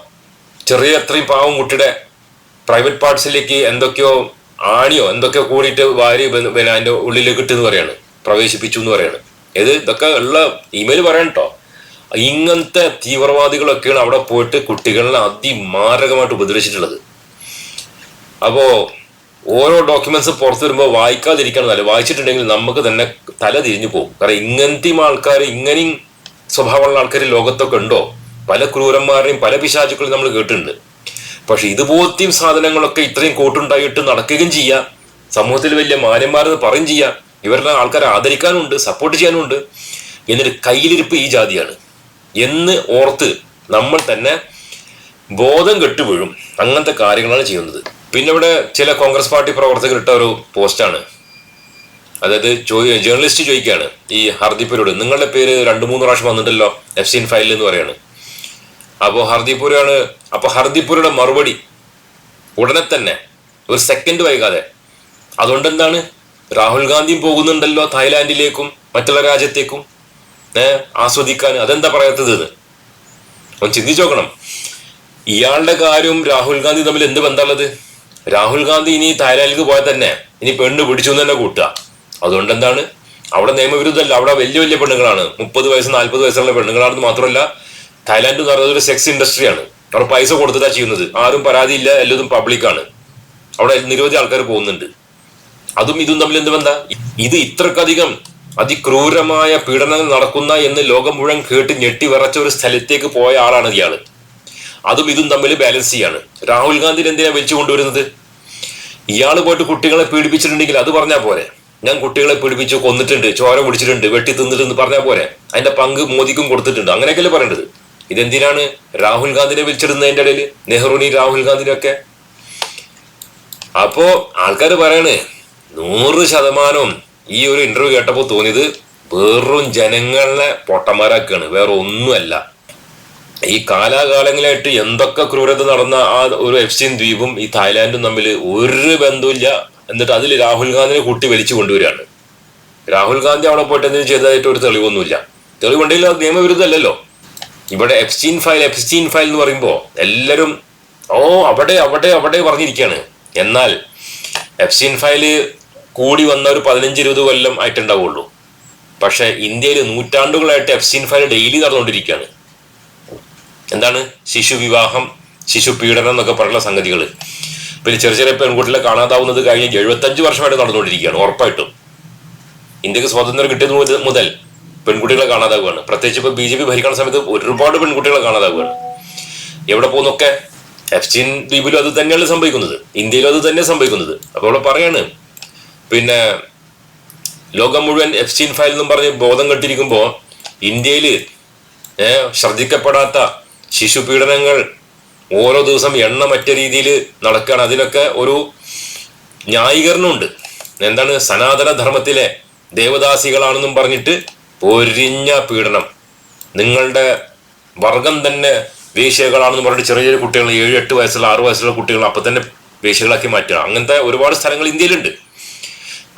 ചെറിയ അത്രയും പാവം കുട്ടിയുടെ പ്രൈവറ്റ് പാർട്സിലേക്ക് എന്തൊക്കെയോ ആണിയോ എന്തൊക്കെയോ കൂടിയിട്ട് വാരി പിന്നെ അതിന്റെ ഉള്ളിലേക്ക് ഇട്ടെന്ന് പറയാണ്. പ്രവേശിപ്പിച്ചു എന്ന് പറയാണ്. ഇത് ഇതൊക്കെ ഉള്ള ഇമെയിൽ പറയണം ഇങ്ങനത്തെ തീവ്രവാദികളൊക്കെയാണ് അവിടെ പോയിട്ട് കുട്ടികളെ അതിമാരകമായിട്ട് ഉപദ്രവിച്ചിട്ടുള്ളത്. അപ്പോ ഓരോ ഡോക്യുമെന്റ്സ് പുറത്തു വരുമ്പോൾ വായിക്കാതിരിക്കണം നല്ല വായിച്ചിട്ടുണ്ടെങ്കിൽ നമുക്ക് തന്നെ തല തിരിഞ്ഞു പോകും. കാരണം ഇങ്ങനത്തെയും ആൾക്കാർ ഇങ്ങനെയും സ്വഭാവമുള്ള ആൾക്കാർ ലോകത്തൊക്കെ ഉണ്ടോ? പല ക്രൂരന്മാരെയും പല പിശാചുക്കളും നമ്മൾ കേട്ടിട്ടുണ്ട്. പക്ഷെ ഇതുപോലത്തെയും സാധനങ്ങളൊക്കെ ഇത്രയും കൂട്ടുണ്ടായിട്ട് നടക്കുകയും ചെയ്യാം. സമൂഹത്തിൽ വലിയ മാന്യന്മാരെന്ന് പറയും ചെയ്യാം. ഇവരുടെ ആൾക്കാരെ ആദരിക്കാനുണ്ട് സപ്പോർട്ട് ചെയ്യാനുണ്ട്. എന്നിട്ട് കയ്യിലിരിപ്പ് ഈ ജാതിയാണ്. എന്ന് ഓർത്ത് നമ്മൾ തന്നെ ബോധം കെട്ടുപോഴും അങ്ങനത്തെ കാര്യങ്ങളാണ് ചെയ്യുന്നത്. പിന്നെ ഇവിടെ ചില കോൺഗ്രസ് പാർട്ടി പ്രവർത്തകർ ഇട്ട ഒരു പോസ്റ്റാണ്. അതായത് ചോദി- ജേർണലിസ്റ്റ് ചോദിക്കുകയാണ് ഈ ഹർദീപ്പൂരോട് നിങ്ങളുടെ പേര് രണ്ട് മൂന്ന് പ്രാവശ്യം വന്നിട്ടല്ലോ എഫ് സീൻ ഫയലിൽ എന്ന് പറയാണ്. അപ്പോൾ ഹർദീപ്പൂരാണ് അപ്പോൾ ഹർദീപ്പൂരുടെ മറുപടി ഉടനെ തന്നെ ഒരു സെക്കൻഡ് വൈകാതെ. അതുകൊണ്ട് എന്താണ് രാഹുൽ ഗാന്ധിയും പോകുന്നുണ്ടല്ലോ തായ്ലാന്റിലേക്കും മറ്റുള്ള രാജ്യത്തേക്കും ആസ്വദിക്കാൻ. അതെന്താ പറയാത്തത് ഒന്ന് ചിന്തിച്ചു നോക്കണം. ഇയാളുടെ കാര്യവും രാഹുൽ ഗാന്ധി തമ്മിൽ എന്ത് ബന്ധമുള്ളത്? രാഹുൽ ഗാന്ധി ഇനി തായ്ലാന്റിലേക്ക് പോയാൽ തന്നെ ഇനി പെണ്ണ് പിടിച്ചു തന്നെ കൂട്ടുക. അതുകൊണ്ട് എന്താണ്? അവിടെ നിയമവിരുദ്ധമല്ല. അവിടെ വലിയ വലിയ പെണ്ണുങ്ങളാണ്. മുപ്പത് വയസ്സ് നാൽപ്പത് വയസ്സുള്ള പെണ്ണുങ്ങളാണെന്ന് മാത്രമല്ല തായ്ലാന്റ് എന്ന് പറയുന്നത് ഒരു സെക്സ് ഇൻഡസ്ട്രിയാണ് അവിടെ പൈസ കൊടുത്തിട്ടാണ് ചെയ്യുന്നത്. ആരും പരാതിയില്ല എല്ലാതും പബ്ലിക്കാണ് അവിടെ നിരവധി ആൾക്കാർ പോകുന്നുണ്ട്. അതും ഇതും തമ്മിൽ എന്ത് ബന്ധ ഇത് ഇത്രക്കധികം അതിക്രൂരമായ പീഡനങ്ങൾ നടക്കുന്ന എന്ന് ലോകം മുഴുവൻ കേട്ട് ഞെട്ടി വിറച്ച ഒരു സ്ഥലത്തേക്ക് പോയ ആളാണ് ഇയാൾ. അതും ഇതും തമ്മിൽ ബാലൻസ് ചെയ്യാണ്. രാഹുൽ ഗാന്ധി എന്തിനാ വെച്ചു കൊണ്ടുവരുന്നത്? ഇയാൾ പോയിട്ട് കുട്ടികളെ പീഡിപ്പിച്ചിട്ടുണ്ടെങ്കിൽ അത് പറഞ്ഞാൽ പോരെ. ഞാൻ കുട്ടികളെ പീഡിപ്പിച്ചു കൊന്നിട്ടുണ്ട് ചോര കുടിച്ചിട്ടുണ്ട് വെട്ടി തിന്നിട്ടുണ്ട് പറഞ്ഞാൽ പോരെ. അതിന്റെ പങ്ക് മോദിക്കും കൊടുത്തിട്ടുണ്ട്. അങ്ങനെയൊക്കെയല്ലേ പറയേണ്ടത്? ഇതെന്തിനാണ് രാഹുൽ ഗാന്ധിനെ വിളിച്ചിടുന്നതിന്റെ ഇടയിൽ നെഹ്റുവിനെയും രാഹുൽ ഗാന്ധിനൊക്കെ അപ്പോ ആൾക്കാർ പറയാണ് നൂറ് ശതമാനവും ഈ ഒരു ഇന്റർവ്യൂ കേട്ടപ്പോൾ തോന്നിയത് വെറും ജനങ്ങളെ പൊട്ടന്മാരാക്കുകയാണ്. വേറെ ഒന്നുമല്ല. ഈ കാലാകാലങ്ങളായിട്ട് എന്തൊക്കെ ക്രൂരത നടന്ന ആ ഒരു എഫ്സിൻ ദ്വീപും ഈ തായ്ലാന്റും തമ്മിൽ ഒരു ബന്ധമില്ല എന്നിട്ട് അതിൽ രാഹുൽ ഗാന്ധിനെ കൂട്ടി വലിച്ചു കൊണ്ടുവരികയാണ്. രാഹുൽ ഗാന്ധി അവിടെ പോയിട്ട് എന്തെങ്കിലും ചെയ്തതായിട്ട് ഒരു തെളിവൊന്നുമില്ല. തെളിവുണ്ടെങ്കിൽ അത് നിയമവിരുദ്ധമല്ലല്ലോ. ഇവിടെ എഫ്സ്റ്റീൻ ഫയൽ എഫ്സ്റ്റീൻ ഫയൽ എന്ന് പറയുമ്പോൾ എല്ലാവരും ഓ അവിടെ അവിടെ അവിടെ പറഞ്ഞിരിക്കുകയാണ്. എന്നാൽ എഫ്സ്റ്റീൻ ഫയൽ കൂടി വന്ന ഒരു പതിനഞ്ച് ഇരുപത് കൊല്ലം ആയിട്ടുണ്ടാവുള്ളൂ. പക്ഷേ ഇന്ത്യയിൽ നൂറ്റാണ്ടുകളായിട്ട് എഫ്സ്റ്റീൻ ഫയൽ ഡെയിലി നടന്നുകൊണ്ടിരിക്കുകയാണ്. എന്താണ്? ശിശു വിവാഹം ശിശു പീഡനം എന്നൊക്കെ പറയുന്ന സംഗതികൾ പിന്നെ ചെറിയ ചെറിയ പെൺകുട്ടികളെ കാണാതാവുന്നത് കഴിഞ്ഞ് എഴുപത്തഞ്ച് വർഷമായിട്ട് നടന്നുകൊണ്ടിരിക്കുകയാണ് ഉറപ്പായിട്ടും. ഇന്ത്യയ്ക്ക് സ്വാതന്ത്ര്യം കിട്ടിയത് മുതൽ- പെൺകുട്ടികളെ കാണാതാവുകയാണ്. പ്രത്യേകിച്ച് ഇപ്പൊ ബി ജെ പി ഭരിക്കുന്ന സമയത്ത് ഒരുപാട് പെൺകുട്ടികളെ കാണാതാവുകയാണ്. എവിടെ പോകുന്നൊക്കെ? എഫ്സിൻ ദ്വീപിലും അത് തന്നെയാണ് സംഭവിക്കുന്നത്. ഇന്ത്യയിലും അത് തന്നെ സംഭവിക്കുന്നത്. അപ്പോൾ അവിടെ പറയാണ് പിന്നെ ലോകം മുഴുവൻ എഫ്സിൻ ഫയൽ എന്നും പറഞ്ഞ് ബോധം കെട്ടിരിക്കുമ്പോൾ ഇന്ത്യയിൽ ഏഹ് ശ്രദ്ധിക്കപ്പെടാത്ത ശിശു പീഡനങ്ങൾ ഓരോ ദിവസം എണ്ണമറ്റ രീതിയിൽ നടക്കുകയാണ്. അതിനൊക്കെ ഒരു ന്യായീകരണമുണ്ട്. എന്താണ്? സനാതന ധർമ്മത്തിലെ ദേവദാസികളാണെന്നും പറഞ്ഞിട്ട് പൊരിഞ്ഞ പീഡനം. നിങ്ങളുടെ വർഗം തന്നെ വേശ്യകളാണെന്ന് പറഞ്ഞിട്ട് ചെറിയ ചെറിയ കുട്ടികൾ ഏഴ് എട്ട് വയസ്സുള്ള ആറ് വയസ്സുള്ള കുട്ടികൾ അപ്പം തന്നെ വേശ്യകളാക്കി മാറ്റുക. അങ്ങനത്തെ ഒരുപാട് സ്ഥലങ്ങൾ ഇന്ത്യയിലുണ്ട്.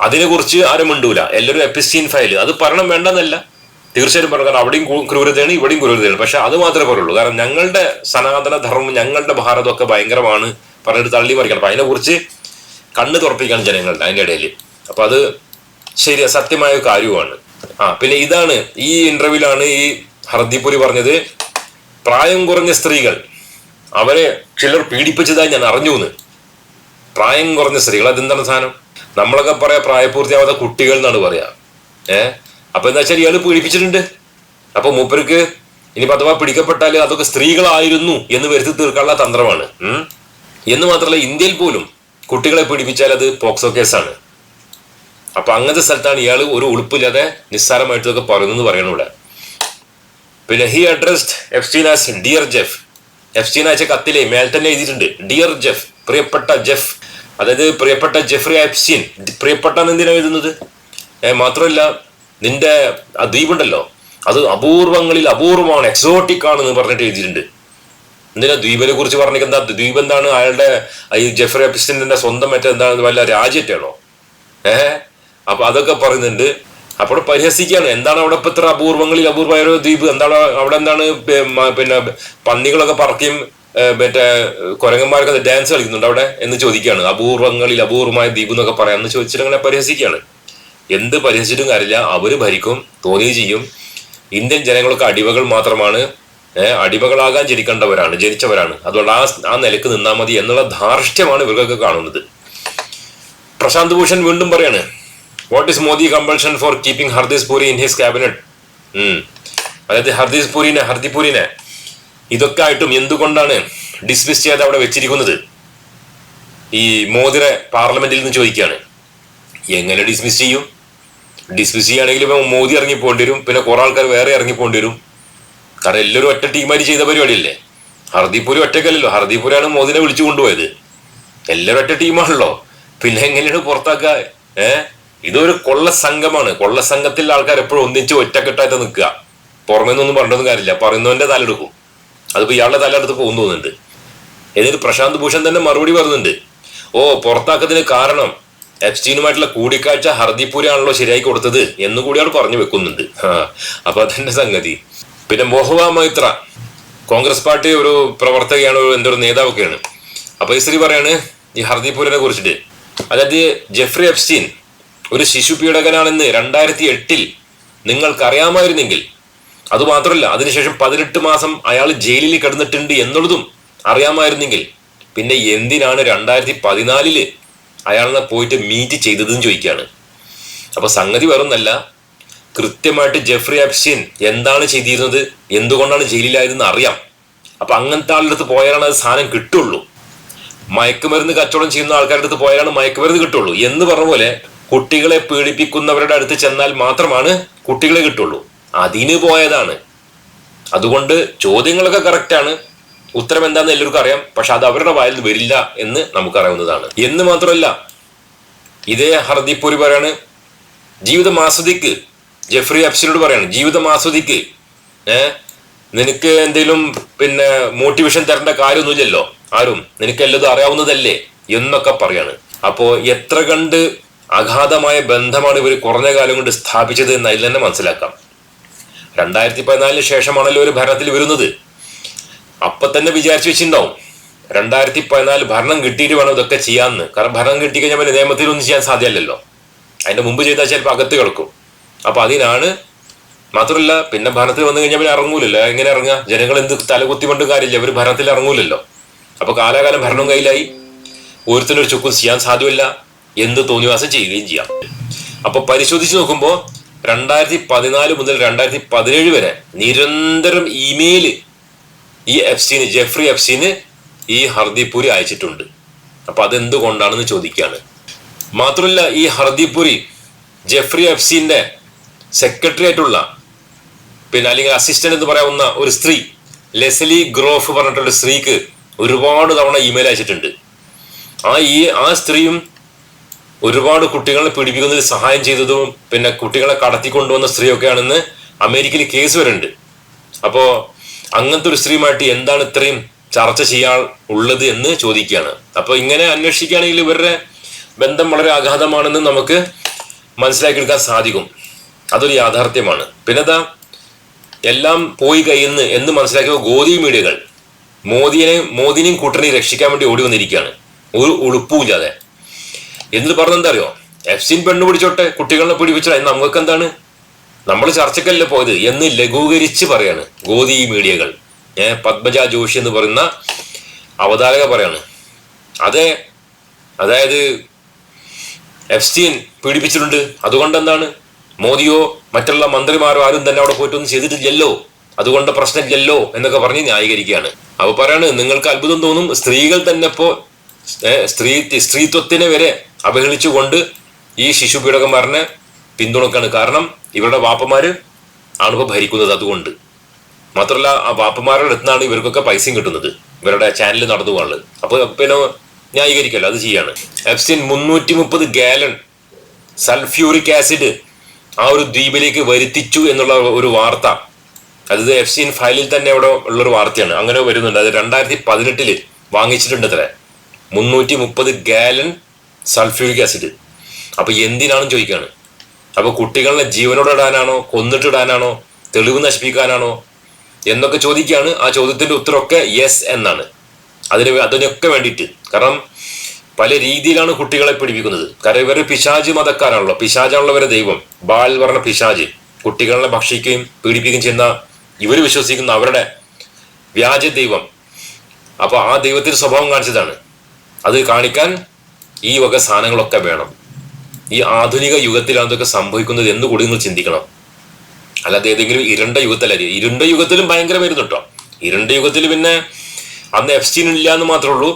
അതിനെക്കുറിച്ച് ആരും മിണ്ടൂല. എല്ലാവരും എപ്പിസ്റ്റീൻ ഫയൽ അത് പറയണം വേണ്ടെന്നല്ല. തീർച്ചയായും പറഞ്ഞു കാരണം അവിടെയും ക്രൂ- ക്രൂരതയാണ് ഇവിടെയും ക്രൂരതയാണ്. പക്ഷെ അത് മാത്രമേ പറയുള്ളൂ. കാരണം ഞങ്ങളുടെ സനാതന ധർമ്മം ഞങ്ങളുടെ ഭാരതമൊക്കെ ഭയങ്കരമാണ് പറഞ്ഞിട്ട് തള്ളി മറിക്കണം. അപ്പൊ അതിനെക്കുറിച്ച് കണ്ണ് തുറപ്പിക്കണം ജനങ്ങളുടെ അതിന്റെ ഇടയിൽ. അപ്പൊ അത് ശരി സത്യമായ കാര്യമാണ് ആ പിന്നെ ഇതാണ് ഈ ഇന്റർവ്യൂലാണ് ഈ ഹർദീപുരി പറഞ്ഞത് പ്രായം കുറഞ്ഞ സ്ത്രീകൾ അവരെ ചിലർ പീഡിപ്പിച്ചതായി ഞാൻ അറിഞ്ഞു എന്ന് പ്രായം കുറഞ്ഞ സ്ത്രീകൾ അതെന്താണ് സാധനം? നമ്മളൊക്കെ പറയാ പ്രായപൂർത്തിയാവാത്ത കുട്ടികൾ എന്നാണ് പറയാ. ഏ? അപ്പൊ എന്താ വെച്ചാൽ ഇയാൾ പീഡിപ്പിച്ചിട്ടുണ്ട്. അപ്പൊ മൂപ്പർക്ക് ഇനി അഥവാ പിടിക്കപ്പെട്ടാൽ അതൊക്കെ സ്ത്രീകളായിരുന്നു എന്ന് വരുത്തി തീർക്കാനുള്ള തന്ത്രമാണ്. എന്ന് മാത്രമല്ല ഇന്ത്യയിൽ പോലും കുട്ടികളെ പീഡിപ്പിച്ചാൽ അത് പോക്സോ കേസാണ്. അപ്പൊ അങ്ങനത്തെ സ്ഥലത്താണ് ഇയാൾ ഒരു ഉളുപ്പില്ലാതെ നിസ്സാരമായിട്ടൊക്കെ പറയുന്നു പറയണൂടെ പിന്നെ he addressed F as dear Jeff F അയച്ച കത്തിലെ മേൽ തന്നെ എഴുതിയിട്ടുണ്ട്. ഡിയർ ജെഫ് പ്രിയപ്പെട്ട ജെഫ് അതായത് പ്രിയപ്പെട്ട ജെഫ്രി എഫ് എഫ്സ്റ്റീൻ പ്രിയപ്പെട്ട എന്തിനാണ് എഴുതുന്നത്? മാത്രമല്ല നിന്റെ ആ ദ്വീപുണ്ടല്ലോ. അത് അപൂർവങ്ങളിൽ അപൂർവമാണ് എക്സോട്ടിക് ആണ് എന്ന് പറഞ്ഞിട്ട് എഴുതിയിട്ടുണ്ട്. എന്തിനാ ദ്വീപിനെ കുറിച്ച് പറഞ്ഞിട്ട് എന്താ ദ്വീപ് എന്താണ്? അയാളുടെ ഈ ജെഫ്രി എപ്സ്റ്റന്റെ സ്വന്തം മറ്റേ എന്താണ്? വല്ല രാജ്യറ്റാണോ ഏഹ് അപ്പൊ അതൊക്കെ പറയുന്നുണ്ട്. അപ്പോൾ പരിഹസിക്കുകയാണ്. എന്താണ് അവിടെ ഇപ്പൊ ഇത്ര അപൂർവങ്ങളിൽ അപൂർവമായ ദ്വീപ്? എന്താണ് അവിടെ എന്താണ് പിന്നെ പന്നികളൊക്കെ പറക്കുകയും മറ്റേ കുരങ്ങന്മാരൊക്കെ ഡാൻസ് കളിക്കുന്നുണ്ട് അവിടെ എന്ന് ചോദിക്കുകയാണ്. അപൂർവങ്ങളിൽ അപൂർവമായ ദ്വീപ് എന്നൊക്കെ പറയാം. എന്ന് ചോദിച്ചിട്ട് അങ്ങനെ പരിഹസിക്കുകയാണ്. എന്ത് പരിഹസിച്ചിട്ടും കാര്യമില്ല. അവർ ഭരിക്കും തോന്നുകയും ചെയ്യും. ഇന്ത്യൻ ജനങ്ങളൊക്കെ അടിമകൾ മാത്രമാണ്. അടിമകളാകാൻ ജനിക്കേണ്ടവരാണ് ജനിച്ചവരാണ്. അതുകൊണ്ട് ആ ആ നിലയ്ക്ക് നിന്നാൽ മതി എന്നുള്ള ധാർഷ്ട്യമാണ് ഇവർക്കൊക്കെ കാണുന്നത്. പ്രശാന്ത് ഭൂഷൺ വീണ്ടും പറയാണ് what is Modi compulsion for keeping Hardeep Puri in his cabinet അതായത് ഹർദീസ് പുരിനെ ഹർദിപുരിനെ. ഇതൊക്കെ ആയിട്ടും എന്തുകൊണ്ടാണ് ഡിസ്മിസ് ചെയ്ത് അവിടെ വെച്ചിരിക്കുന്നത്? ഈ മോദിയുടെ പാർലമെന്റിൽ നിന്ന് ചോദിക്കുകയാണ്. എങ്ങനെ ഡിസ്മിസ് ചെയ്യും? ഡിസ്മിസ് ചെയ്യുകയാണെങ്കിൽ ഇപ്പം മോദി ഇറങ്ങി പോകേണ്ടി വരും. പിന്നെ കുറെ ആൾക്കാർ വേറെ ഇറങ്ങി പോകേണ്ടി വരും. കാരണം എല്ലാവരും ഒറ്റ ടീമായിട്ട് ചെയ്ത പരിപാടിയല്ലേ? ഹർദീപുരി ഒറ്റക്കല്ലല്ലോ ഹർദീപുരാണ് മോദിനെ വിളിച്ചു കൊണ്ടുപോയത്. എല്ലാവരും ഒറ്റ ടീമാണല്ലോ. പിന്നെ എങ്ങനെയാണ് പുറത്താക്കുക? ഏ? ഇതൊരു കൊള്ള സംഘമാണ്. കൊള്ള സംഘത്തിൽ ആൾക്കാർ എപ്പോഴും ഒന്നിച്ച് ഒറ്റക്കെട്ടായിട്ട് നിൽക്കുക. പുറമേ നിന്നൊന്നും പറഞ്ഞൊന്നും കാര്യമില്ല. പറയുന്നവന്റെ തലെടുക്കും. അതിപ്പോ ഇയാളുടെ തലെടുത്ത് പോകുന്നു തോന്നുന്നുണ്ട്. എന്നിട്ട് പ്രശാന്ത് ഭൂഷൺ തന്നെ മറുപടി പറയുന്നുണ്ട്. ഓ പുറത്താക്കത്തിന് കാരണം എപ്സ്റ്റീനുമായിട്ടുള്ള കൂടിക്കാഴ്ച ഹർദിപൂരാണല്ലോ ശരിയായി കൊടുത്തത് എന്ന് കൂടി ആൾ പറഞ്ഞു വെക്കുന്നുണ്ട്. അപ്പൊ അതന്നെ സംഗതി. പിന്നെ മോഹുവ മൈത്ര കോൺഗ്രസ് പാർട്ടി ഒരു പ്രവർത്തകയാണ് എന്തോ ഒരു നേതാവൊക്കെയാണ്. അപ്പൊ ഈ സ്ത്രീ പറയാണ് ഈ ഹർദിപൂരിനെ കുറിച്ചിട്ട് അതായത് ജെഫ്രി എപ്സ്റ്റീൻ ഒരു ശിശു പീഡകനാണെന്ന് രണ്ടായിരത്തി എട്ടിൽ നിങ്ങൾക്കറിയാമായിരുന്നെങ്കിൽ അതുമാത്രമല്ല അതിനുശേഷം പതിനെട്ട് മാസം അയാൾ ജയിലിൽ കിടന്നിട്ടുണ്ട് എന്നുള്ളതും അറിയാമായിരുന്നെങ്കിൽ പിന്നെ എന്തിനാണ് രണ്ടായിരത്തി പതിനാലിൽ അയാളിനെ പോയിട്ട് മീറ്റ് ചെയ്തതെന്ന് ചോദിക്കുകയാണ് അപ്പൊ സംഗതി വേറൊന്നല്ല. കൃത്യമായിട്ട് ജെഫ്രി അപ്സ്റ്റീൻ എന്താണ് ചെയ്തിരുന്നത്? എന്തുകൊണ്ടാണ് ജയിലിലായതെന്ന് അറിയാം. അപ്പൊ അങ്ങനത്തെ ആളുടെ അടുത്ത് പോയാലാണ് അത് സാധനം കിട്ടുള്ളൂ. മയക്കുമരുന്ന് കച്ചവടം ചെയ്യുന്ന ആൾക്കാരുടെ അടുത്ത് പോയാലാണ് മയക്കുമരുന്ന് കിട്ടുള്ളൂ. എന്ന് പറഞ്ഞ പോലെ കുട്ടികളെ പീഡിപ്പിക്കുന്നവരുടെ അടുത്ത് ചെന്നാൽ മാത്രമാണ് കുട്ടികളെ കിട്ടുള്ളൂ. അതിന് പോയതാണ്. അതുകൊണ്ട് ചോദ്യങ്ങളൊക്കെ കറക്റ്റാണ് ഉത്തരം എന്താണെന്ന് എല്ലാവർക്കും അറിയാം. പക്ഷെ അത് അവരുടെ വായിൽ നിന്ന് വരില്ല എന്ന് നമുക്കറിയാവുന്നതാണ്. എന്ന് മാത്രമല്ല ഇതേ ഹർദീപ് പുരി പറയാണ് ജീവിതം ആസ്വദിക്ക്. ജെഫ്രി അഫ്സിനോട് പറയാണ് ജീവിതം ആസ്വദിക്ക്. ഏ? നിനക്ക് എന്തെങ്കിലും പിന്നെ മോട്ടിവേഷൻ തരേണ്ട കാര്യമൊന്നുമില്ലല്ലോ? ആരും. നിനക്ക് എല്ലതും അറിയാവുന്നതല്ലേ? എന്നൊക്കെ പറയാണ്. അപ്പോ എത്ര കണ്ട് അഗാധമായ ബന്ധമാണ് ഇവർ കുറഞ്ഞ കാലം കൊണ്ട് സ്ഥാപിച്ചത് എന്ന് അതിൽ തന്നെ മനസ്സിലാക്കാം. രണ്ടായിരത്തി പതിനാലിന് ശേഷമാണല്ലോ ഒരു ഭരണത്തിൽ വരുന്നത്. അപ്പൊ തന്നെ വിചാരിച്ചു വെച്ചിട്ടുണ്ടാവും രണ്ടായിരത്തി പതിനാല് ഭരണം കിട്ടിയിട്ട് വേണം ഇതൊക്കെ ചെയ്യാന്ന്. കാരണം ഭരണം കിട്ടിക്കഴിഞ്ഞാൽ പിന്നെ നിയമത്തിലൊന്നും ചെയ്യാൻ സാധ്യമല്ലല്ലോ അതിന്റെ മുമ്പ് ചെയ്താൽ ചിലപ്പോൾ അകത്ത് കിടക്കും. അപ്പൊ അതിനാണ് മാത്രമല്ല പിന്നെ ഭരണത്തിൽ വന്നു കഴിഞ്ഞാൽ പിന്നെ ഇറങ്ങൂലല്ലോ. എങ്ങനെ ഇറങ്ങുക ജനങ്ങൾ എന്ത് തലകുത്തി കൊണ്ട് കാര്യമില്ല. അവർ ഭരണത്തിൽ ഇറങ്ങൂലല്ലോ. അപ്പൊ കാലാകാലം ഭരണം കയ്യിലായി. ഒരു ചുക്കും ചെയ്യാൻ സാധ്യമല്ല. എന്ത് തോന്നിവാസം ചെയ്യുകയും ചെയ്യാം. അപ്പൊ പരിശോധിച്ച് നോക്കുമ്പോൾ രണ്ടായിരത്തി പതിനാല് മുതൽ രണ്ടായിരത്തി പതിനേഴ് വരെ നിരന്തരം ഇമെയിൽ ഈ എഫ്സീന് ജെഫ്രി എഫ്സീന് ഈ ഹർദിപുരി പുരി അയച്ചിട്ടുണ്ട്. അപ്പൊ അതെന്തുകൊണ്ടാണെന്ന് ചോദിക്കുകയാണ് മാത്രമല്ല ഈ ഹർദിപുരി ജെഫ്രി എഫ്സീന്റെ സെക്രട്ടറി ആയിട്ടുള്ള പിന്നെ അല്ലെങ്കിൽ അസിസ്റ്റന്റ് എന്ന് പറയാവുന്ന ഒരു സ്ത്രീ ലെസ്ലി ഗ്രോഫ് പറഞ്ഞിട്ടുള്ള സ്ത്രീക്ക് ഒരുപാട് തവണ ഇമെയിൽ അയച്ചിട്ടുണ്ട്. ആ ഈ ആ സ്ത്രീയും ഒരുപാട് കുട്ടികളെ പീഡിപ്പിക്കുന്നതിൽ സഹായം ചെയ്തതും പിന്നെ കുട്ടികളെ കടത്തിക്കൊണ്ടുവന്ന സ്ത്രീയൊക്കെയാണെന്ന് അമേരിക്കയിൽ കേസ് വരുന്നുണ്ട്. അപ്പോ അങ്ങനത്തെ ഒരു സ്ത്രീയുമായിട്ട് എന്താണ് ഇത്രയും ചർച്ച ചെയ്യാൻ ഉള്ളത് എന്ന് ചോദിക്കുകയാണ്. അപ്പൊ ഇങ്ങനെ അന്വേഷിക്കുകയാണെങ്കിൽ ഇവരുടെ ബന്ധം വളരെ അഗാധമാണെന്ന് നമുക്ക് മനസ്സിലാക്കിയെടുക്കാൻ സാധിക്കും. അതൊരു യാഥാർത്ഥ്യമാണ്. പിന്നെന്താ? എല്ലാം പോയി കഴിയുന്ന എന്ന് മനസ്സിലാക്കിയ ഗോതി മീഡിയകൾ മോദിയെ മോദിനെയും കൂട്ടനെയും രക്ഷിക്കാൻ വേണ്ടി ഓടി വന്നിരിക്കുകയാണ്. ഒരു ഉളുപ്പുമില്ലാതെ. എന്നിട്ട് പറഞ്ഞെന്താ അറിയോ? എഫ്സിൻ പെണ്ണ് പിടിച്ചോട്ടെ കുട്ടികളെ പിടിപ്പിച്ചോ എന്ന് നമുക്ക് എന്താണ് നമ്മൾ ചർച്ചക്കല്ലേ പോയത് എന്ന് ലഘൂകരിച്ച് പറയാണ് ഗോതി മീഡിയകൾ. ഏഹ് പത്മജ ജോഷി എന്ന് പറയുന്ന അവതാരക പറയാണ്. അതെ അതായത് എഫ്സ്റ്റീൻ പീഡിപ്പിച്ചിട്ടുണ്ട്. അതുകൊണ്ട് എന്താണ് മോദിയോ മറ്റുള്ള മന്ത്രിമാരോ ആരും തന്നെ അവിടെ പോയിട്ടൊന്നും ചെയ്തിട്ടില്ലല്ലോ. അതുകൊണ്ട് പ്രശ്നമില്ലല്ലോ എന്നൊക്കെ പറഞ്ഞ് ന്യായീകരിക്കുകയാണ്. അപ്പൊ പറയാണ് നിങ്ങൾക്ക് അത്ഭുതം തോന്നും സ്ത്രീകൾ തന്നെ ഇപ്പോ സ്ത്രീ സ്ത്രീത്വത്തിനെ വരെ അവഹേളിച്ചുകൊണ്ട് ഈ ശിശു പീഡകന്മാരനെ പിന്തുണക്കാണ്. കാരണം ഇവരുടെ വാപ്പമാര് ആണിപ്പോ ഭരിക്കുന്നത് അതുകൊണ്ട്. മാത്രമല്ല ആ വാപ്പമാരുടെ അടുത്താണ് ഇവർക്കൊക്കെ പൈസയും കിട്ടുന്നത്. ഇവരുടെ ചാനൽ നടന്നു പോകുന്നത് അപ്പൊ പിന്നെ ന്യായീകരിക്കല്ലോ അത് ചെയ്യാണ്. എഫ്സിൻ മുന്നൂറ്റി മുപ്പത് ഗാലൺ സൾഫ്യൂറിക് ആസിഡ് ആ ഒരു ദ്വീപിലേക്ക് വരുത്തിച്ചു എന്നുള്ള ഒരു വാർത്ത. അത് എഫ്സിൻ ഫയലിൽ തന്നെ അവിടെ ഉള്ളൊരു വാർത്തയാണ്. അങ്ങനെ വരുന്നുണ്ട്. അത് രണ്ടായിരത്തി പതിനെട്ടിൽ വാങ്ങിച്ചിട്ടുണ്ട് അത്ര. മുന്നൂറ്റി മുപ്പത് ഗാലൺ സൾഫ്യൂരിക് ആസിഡ് അപ്പൊ എന്തിനാണെന്ന് ചോദിക്കാണ്. അപ്പൊ കുട്ടികളെ ജീവനോടെ ഇടാനാണോ കൊന്നിട്ടിടാനാണോ തെളിവ് നശിപ്പിക്കാനാണോ എന്നൊക്കെ ചോദിക്കുകയാണ് ആ ചോദ്യത്തിന്റെ ഉത്തരമൊക്കെ യെസ് എന്നാണ്. അതിന് അതിനൊക്കെ വേണ്ടിയിട്ട്. കാരണം പല രീതിയിലാണ് കുട്ടികളെ പിടിപ്പിക്കുന്നത്. കാരണം ഇവർ പിശാജ് മതക്കാരാണല്ലോ. പിശാജാണല്ലോ ഇവരെ ദൈവം ബാൽ പറഞ്ഞ പിശാജ് കുട്ടികളെ ഭക്ഷിക്കുകയും പീഡിപ്പിക്കുകയും ചെയ്യുന്ന ഇവർ വിശ്വസിക്കുന്ന അവരുടെ വ്യാജ ദൈവം. അപ്പോൾ ആ ദൈവത്തിന്റെ സ്വഭാവം കാണിച്ചതാണ്. അത് കാണിക്കാൻ ഈ വക സാധനങ്ങളൊക്കെ വേണം. ഈ ആധുനിക യുഗത്തിലാണ് ഇതൊക്കെ സംഭവിക്കുന്നത് എന്ന് കൂടി നിങ്ങൾ ചിന്തിക്കണം. അല്ലാതെ ഏതെങ്കിലും ഇരുണ്ട യുഗത്തിലായി. ഇരുണ്ട യുഗത്തിലും ഭയങ്കര വരുന്നു കേട്ടോ ഇരുണ്ട യുഗത്തിൽ പിന്നെ അന്ന് എഫ് എഫ്സ്റ്റീൻ ഇല്ല എന്ന് മാത്രമേ ഉള്ളൂ.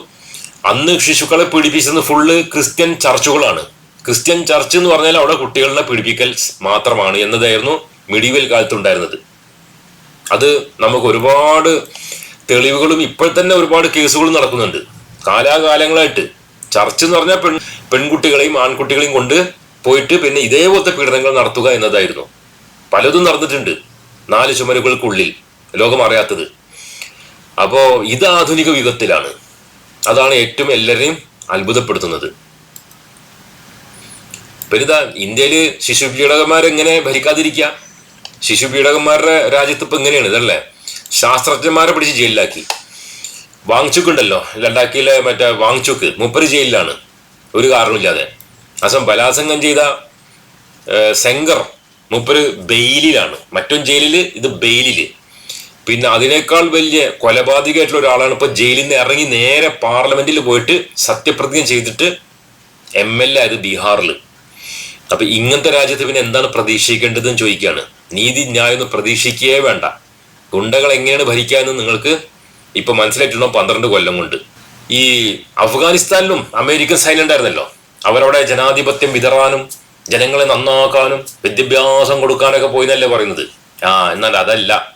അന്ന് ശിശുക്കളെ പീഡിപ്പിച്ചത് ഫുള്ള് ക്രിസ്ത്യൻ ചർച്ചുകളാണ്. ക്രിസ്ത്യൻ ചർച്ച് എന്ന് പറഞ്ഞാൽ അവിടെ കുട്ടികളെ പീഡിപ്പിക്കൽ മാത്രമാണ് എന്നതായിരുന്നു മിഡീവൽ കാലത്ത് ഉണ്ടായിരുന്നത് അത് നമുക്ക് ഒരുപാട് തെളിവുകളും ഇപ്പോൾ തന്നെ ഒരുപാട് കേസുകളും നടക്കുന്നുണ്ട്. കാലാകാലങ്ങളായിട്ട് ചർച്ച് എന്ന് പറഞ്ഞാൽ പെൺ പെൺകുട്ടികളെയും ആൺകുട്ടികളെയും കൊണ്ട് പോയിട്ട് പിന്നെ ഇതേപോലത്തെ പീഡനങ്ങൾ നടത്തുക എന്നതായിരുന്നു. പലതും നടന്നിട്ടുണ്ട്. നാല് ചുമരുകൾക്കുള്ളിൽ. ലോകം അറിയാത്തത്. അപ്പോ ഇത് ആധുനിക യുഗത്തിലാണ്. അതാണ് ഏറ്റവും എല്ലാവരെയും അത്ഭുതപ്പെടുത്തുന്നത്. പെരുതാ ഇന്ത്യയിൽ ശിശു പീഡകന്മാരെങ്ങനെ ഭരിക്കാതിരിക്കുക? ശിശു പീഡകന്മാരുടെ രാജ്യത്ത് ഇപ്പൊ എങ്ങനെയാണ് ഇതല്ലേ? ശാസ്ത്രജ്ഞന്മാരെ പിടിച്ച് ജയിലിലാക്കി. വാങ്ചുക്ക് ഉണ്ടല്ലോ ലഡാക്കിലെ മറ്റേ വാങ്ചുക്ക് മുപ്പര് ജയിലിലാണ്. ഒരു കാരണമില്ലാതെ അസം ബലാസംഗം ചെയ്ത സെങ്കർ മുപ്പര് ബെയിലിലാണ്. മറ്റൊന്ന് ജയിലിൽ ഇത് ബെയിലിൽ പിന്നെ അതിനേക്കാൾ വലിയ കൊലപാതകമായിട്ടുള്ള ഒരാളാണ് ഇപ്പൊ ജയിലിൽ നിന്ന് ഇറങ്ങി നേരെ പാർലമെന്റിൽ പോയിട്ട് സത്യപ്രതിജ്ഞ ചെയ്തിട്ട് എം എൽ എ ആയത് ബീഹാറിൽ അപ്പൊ ഇങ്ങനത്തെ രാജ്യത്ത് പിന്നെ എന്താണ് പ്രതീക്ഷിക്കേണ്ടതെന്ന് ചോദിക്കുകയാണ് നീതി ന്യായം ഒന്നും പ്രതീക്ഷിക്കുകയേ വേണ്ട. ഗുണ്ടകൾ എങ്ങനെയാണ് ഭരിക്കാമെന്ന് നിങ്ങൾക്ക് ഇപ്പൊ മനസ്സിലായിട്ടുണ്ടോ? പന്ത്രണ്ട് കൊല്ലം കൊണ്ട്. ഈ അഫ്ഗാനിസ്ഥാനിലും അമേരിക്കൻ സൈന്യം ഉണ്ടായിരുന്നല്ലോ. അവരവിടെ ജനാധിപത്യം വിതറാനും ജനങ്ങളെ നന്നാക്കാനും വിദ്യാഭ്യാസം കൊടുക്കാനൊക്കെ പോയെന്നല്ലേ പറയുന്നത്. ആ എന്നാൽ അതല്ല.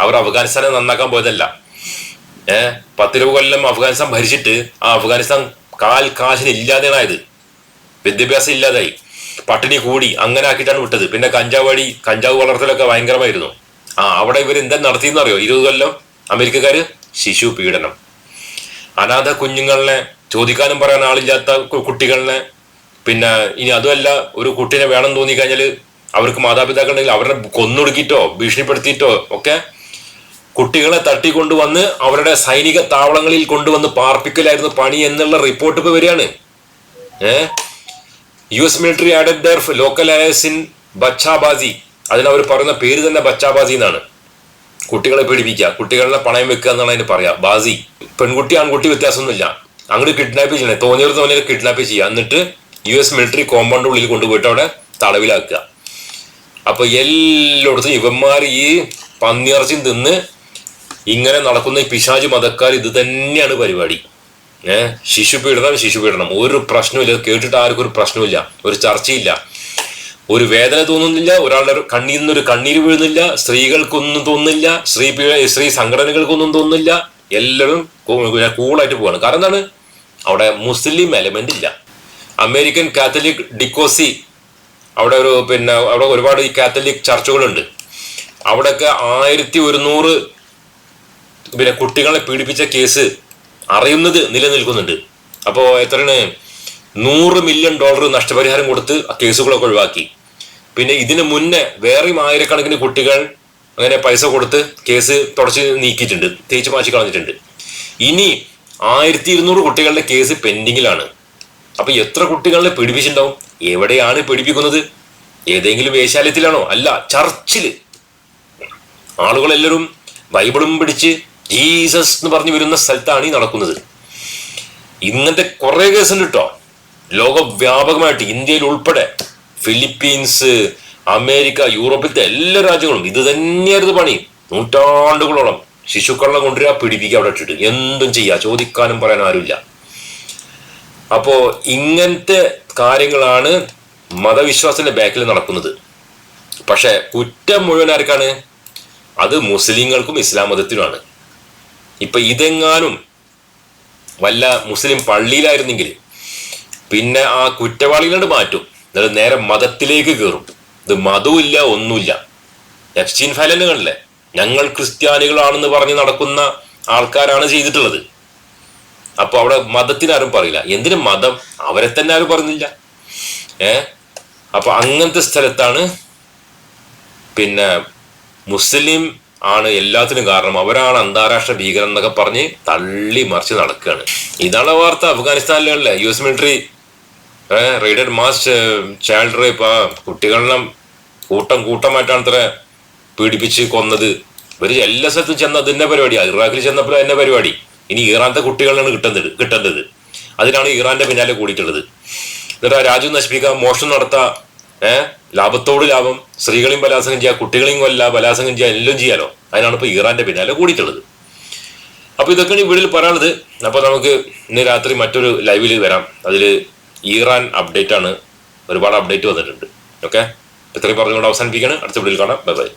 അവർ അഫ്ഗാനിസ്ഥാനെ നന്നാക്കാൻ പോയതല്ല. ഏഹ് പത്തിരുപത് കൊല്ലം അഫ്ഗാനിസ്ഥാൻ ഭരിച്ചിട്ട് ആ അഫ്ഗാനിസ്ഥാൻ കാൽ കാശിന് ഇല്ലാതെയാണായത്. വിദ്യാഭ്യാസം ഇല്ലാതായി. പട്ടിണി കൂടി അങ്ങനെ ആക്കിയിട്ടാണ് വിട്ടത്. പിന്നെ കഞ്ചാവ് വഴി കഞ്ചാവ് വളർത്തലൊക്കെ ഭയങ്കരമായിരുന്നു. ആ അവിടെ ഇവർ എന്താ നടത്തിയെന്നറിയോ? ഇരുപത് കൊല്ലം അമേരിക്കക്കാര് ശിശു പീഡനം. അനാഥ കുഞ്ഞുങ്ങളെ ചോദിക്കാനും പറയാൻ ആളില്ലാത്ത കുട്ടികളെ പിന്നെ ഇനി അതുമല്ല ഒരു കുട്ടീനെ വേണം തോന്നി കഴിഞ്ഞാൽ അവർക്ക് മാതാപിതാക്കളുണ്ടെങ്കിൽ അവരെ കൊന്നൊടുക്കിയിട്ടോ ഭീഷണിപ്പെടുത്തിയിട്ടോ ഒക്കെ കുട്ടികളെ തട്ടിക്കൊണ്ടുവന്ന് അവരുടെ സൈനിക താവളങ്ങളിൽ കൊണ്ടുവന്ന് പാർപ്പിക്കലായിരുന്നു പണി എന്നുള്ള റിപ്പോർട്ട് ഇപ്പൊ വരികയാണ്. ഏഹ് U S military added local in ബച്ചാബാസി അതിനവർ പറയുന്ന പേര് തന്നെ ബച്ചാബാസി എന്നാണ്. കുട്ടികളെ പീഡിപ്പിക്കുക കുട്ടികളുടെ പണയം വെക്കുക എന്നാണ് അതിന് പറയാ. ബാസി പെൺകുട്ടി ആൺകുട്ടി വ്യത്യാസമൊന്നുമില്ല. അങ്ങോട്ട് കിഡ്നാപ്പ് ചെയ്യണേ. തോന്നിയൊരു തോന്നിയത് കിഡ്നാപ്പ് ചെയ്യുക. എന്നിട്ട് യു എസ് മിലിറ്ററി കോമ്പൗണ്ട് ഉള്ളിൽ കൊണ്ടുപോയിട്ട് അവിടെ തടവിലാക്കുക. അപ്പൊ എല്ലായിടത്തും ഇവന്മാർ ഈ പന്നിയിറച്ചി തിന്ന് ഇങ്ങനെ നടക്കുന്ന ഈ പിശാച് മതക്കാർ ഇത് തന്നെയാണ് പരിപാടി. ഏഹ് ശിശു പീഡനം ശിശു പീഡനം ഒരു പ്രശ്നമില്ല കേട്ടിട്ട് ആർക്കും ഒരു പ്രശ്നമില്ല ഒരു ചർച്ചയില്ല ഒരു വേദന തോന്നുന്നില്ല ഒരാളുടെ ഒരു കണ്ണിൽ നിന്നൊരു കണ്ണീര് വീഴുന്നില്ല സ്ത്രീകൾക്കൊന്നും തോന്നുന്നില്ല സ്ത്രീ സ്ത്രീ സംഘടനകൾക്കൊന്നും തോന്നുന്നില്ല. എല്ലാവരും കൂളായിട്ട് പോവാണ്. കാരണം എന്താണ്? അവിടെ മുസ്ലിം എലമെന്റ് ഇല്ല. അമേരിക്കൻ കാത്തലിക് ഡിക്കോസി അവിടെ ഒരു പിന്നെ അവിടെ ഒരുപാട് ഈ കാത്തലിക് ചർച്ചുകളുണ്ട്. അവിടെയൊക്കെ ആയിരത്തി ഒരുന്നൂറ് പിന്നെ കുട്ടികളെ പീഡിപ്പിച്ച കേസ് അറിയുന്നത് നിലനിൽക്കുന്നുണ്ട്. അപ്പോൾ എത്രയാണ്? നൂറ് മില്യൺ ഡോളർ നഷ്ടപരിഹാരം കൊടുത്ത് ആ കേസുകളൊക്കെ ഒഴിവാക്കി. പിന്നെ ഇതിനു മുന്നേ വേറെയും ആയിരക്കണക്കിന് കുട്ടികൾ അങ്ങനെ പൈസ കൊടുത്ത് കേസ് തുടച്ച് നീക്കിയിട്ടുണ്ട് തേച്ച് മാറ്റി കളഞ്ഞിട്ടുണ്ട്. ഇനി ആയിരത്തി ഇരുന്നൂറ് കുട്ടികളുടെ കേസ് പെൻഡിങ്ങിലാണ്. അപ്പൊ എത്ര കുട്ടികളെ പീഡിപ്പിച്ചിട്ടുണ്ടാവും എവിടെയാണ് പീഡിപ്പിക്കുന്നത് ഏതെങ്കിലും വേശ്യാലയത്തിലാണോ? അല്ല ചർച്ചിൽ ആളുകളെല്ലാവരും ബൈബിളും പിടിച്ച് ജീസസ് എന്ന് പറഞ്ഞു വരുന്ന സ്ഥലത്താണ് ഈ നടക്കുന്നത്. ഇങ്ങനത്തെ കുറെ കേസുണ്ട് കേട്ടോ. ലോകവ്യാപകമായിട്ട് ഇന്ത്യയിൽ ഉൾപ്പെടെ ഫിലിപ്പീൻസ് അമേരിക്ക യൂറോപ്പിലത്തെ എല്ലാ രാജ്യങ്ങളും ഇത് തന്നെയായിരുന്നു പണി. നൂറ്റാണ്ടുകളോളം ശിശുക്കളെ കൊണ്ടുവരാ പിടിപ്പിക്കുക അവിടെ ഇട്ടിട്ട്. എന്തും ചെയ്യുക ചോദിക്കാനും പറയാൻ ആരുമില്ല. അപ്പോ ഇങ്ങനത്തെ കാര്യങ്ങളാണ് മതവിശ്വാസത്തിന്റെ ബാക്കിൽ നടക്കുന്നത്. പക്ഷെ കുറ്റം മുഴുവൻ ആർക്കാണ്? അത് മുസ്ലിങ്ങൾക്കും ഇസ്ലാം മതത്തിനുമാണ്. ഇപ്പൊ ഇതെങ്ങാനും വല്ല മുസ്ലിം പള്ളിയിലായിരുന്നെങ്കിൽ പിന്നെ ആ കുറ്റവാളികളോട് മാറ്റും. എന്നിട്ട് നേരെ മതത്തിലേക്ക് കയറും ഇത് മതവുമില്ല ഒന്നുമില്ല. എഫ്സ്റ്റീൻ ഫയലന്നെ കണ്ടില്ലേ ഞങ്ങൾ ക്രിസ്ത്യാനികളാണെന്ന് പറഞ്ഞ് നടക്കുന്ന ആൾക്കാരാണ് ചെയ്തിട്ടുള്ളത്. അപ്പൊ അവിടെ മതത്തിന് ആരും പറയില്ല. എന്തിനു മതം? അവരെ തന്നെ ആരും പറഞ്ഞില്ല. ഏ? അപ്പൊ അങ്ങനത്തെ സ്ഥലത്താണ് പിന്നെ മുസ്ലിം ആണ് എല്ലാത്തിനും കാരണം. അവരാണ് അന്താരാഷ്ട്ര ഭീകരം എന്നൊക്കെ പറഞ്ഞ് തള്ളി മറിച്ച് നടക്കുകയാണ് ഇതാണ് വാർത്ത അഫ്ഗാനിസ്ഥാനിലല്ലേ U S military raided mass child rape ആ കുട്ടികളെ കൂട്ടം കൂട്ടമായിട്ടാണ് ഇത്ര പീഡിപ്പിച്ച് കൊന്നത്. ഇവർ എല്ലാ സ്ഥലത്തും ചെന്ന അതിന്റെ പരിപാടി. ഇറാഖിൽ ചെന്നപ്പോൾ അതിന്റെ പരിപാടി. ഇനി ഇറാനത്തെ കുട്ടികളാണ് കിട്ടുന്നത് കിട്ടേണ്ടത്. അതിനാണ് ഇറാന്റെ പിന്നാലെ കൂടിയിട്ടുള്ളത്. എന്നിട്ട് ആ രാജ്യം നശിപ്പിക്കുക മോഷണം നടത്താ ഏഹ് ലാഭത്തോട് ലാഭം സ്ത്രീകളെയും ബലാത്സംഗം ചെയ്യുക കുട്ടികളെയും കൊല്ല ബലാത്സംഗം ചെയ്യുക എല്ലാം ചെയ്യാലോ. അതിനാണ് ഇപ്പൊ ഇറാന്റെ പിന്നാലെ കൂടിയിട്ടുള്ളത്. അപ്പോൾ ഇതൊക്കെയാണ് ഈ വീട്ടിൽ പറയാനുള്ളത്. അപ്പൊ നമുക്ക് ഇന്ന് രാത്രി മറ്റൊരു ലൈവിൽ വരാം. അതിൽ ഇറാൻ അപ്ഡേറ്റ് ആണ് ഒരുപാട് അപ്ഡേറ്റ് വന്നിട്ടുണ്ട്. ഓക്കെ ഇത്രയും പറഞ്ഞുകൊണ്ട് അവസാനിപ്പിക്കുകയാണ്. അടുത്ത വീഡിയോയിൽ കാണാം. Bye bye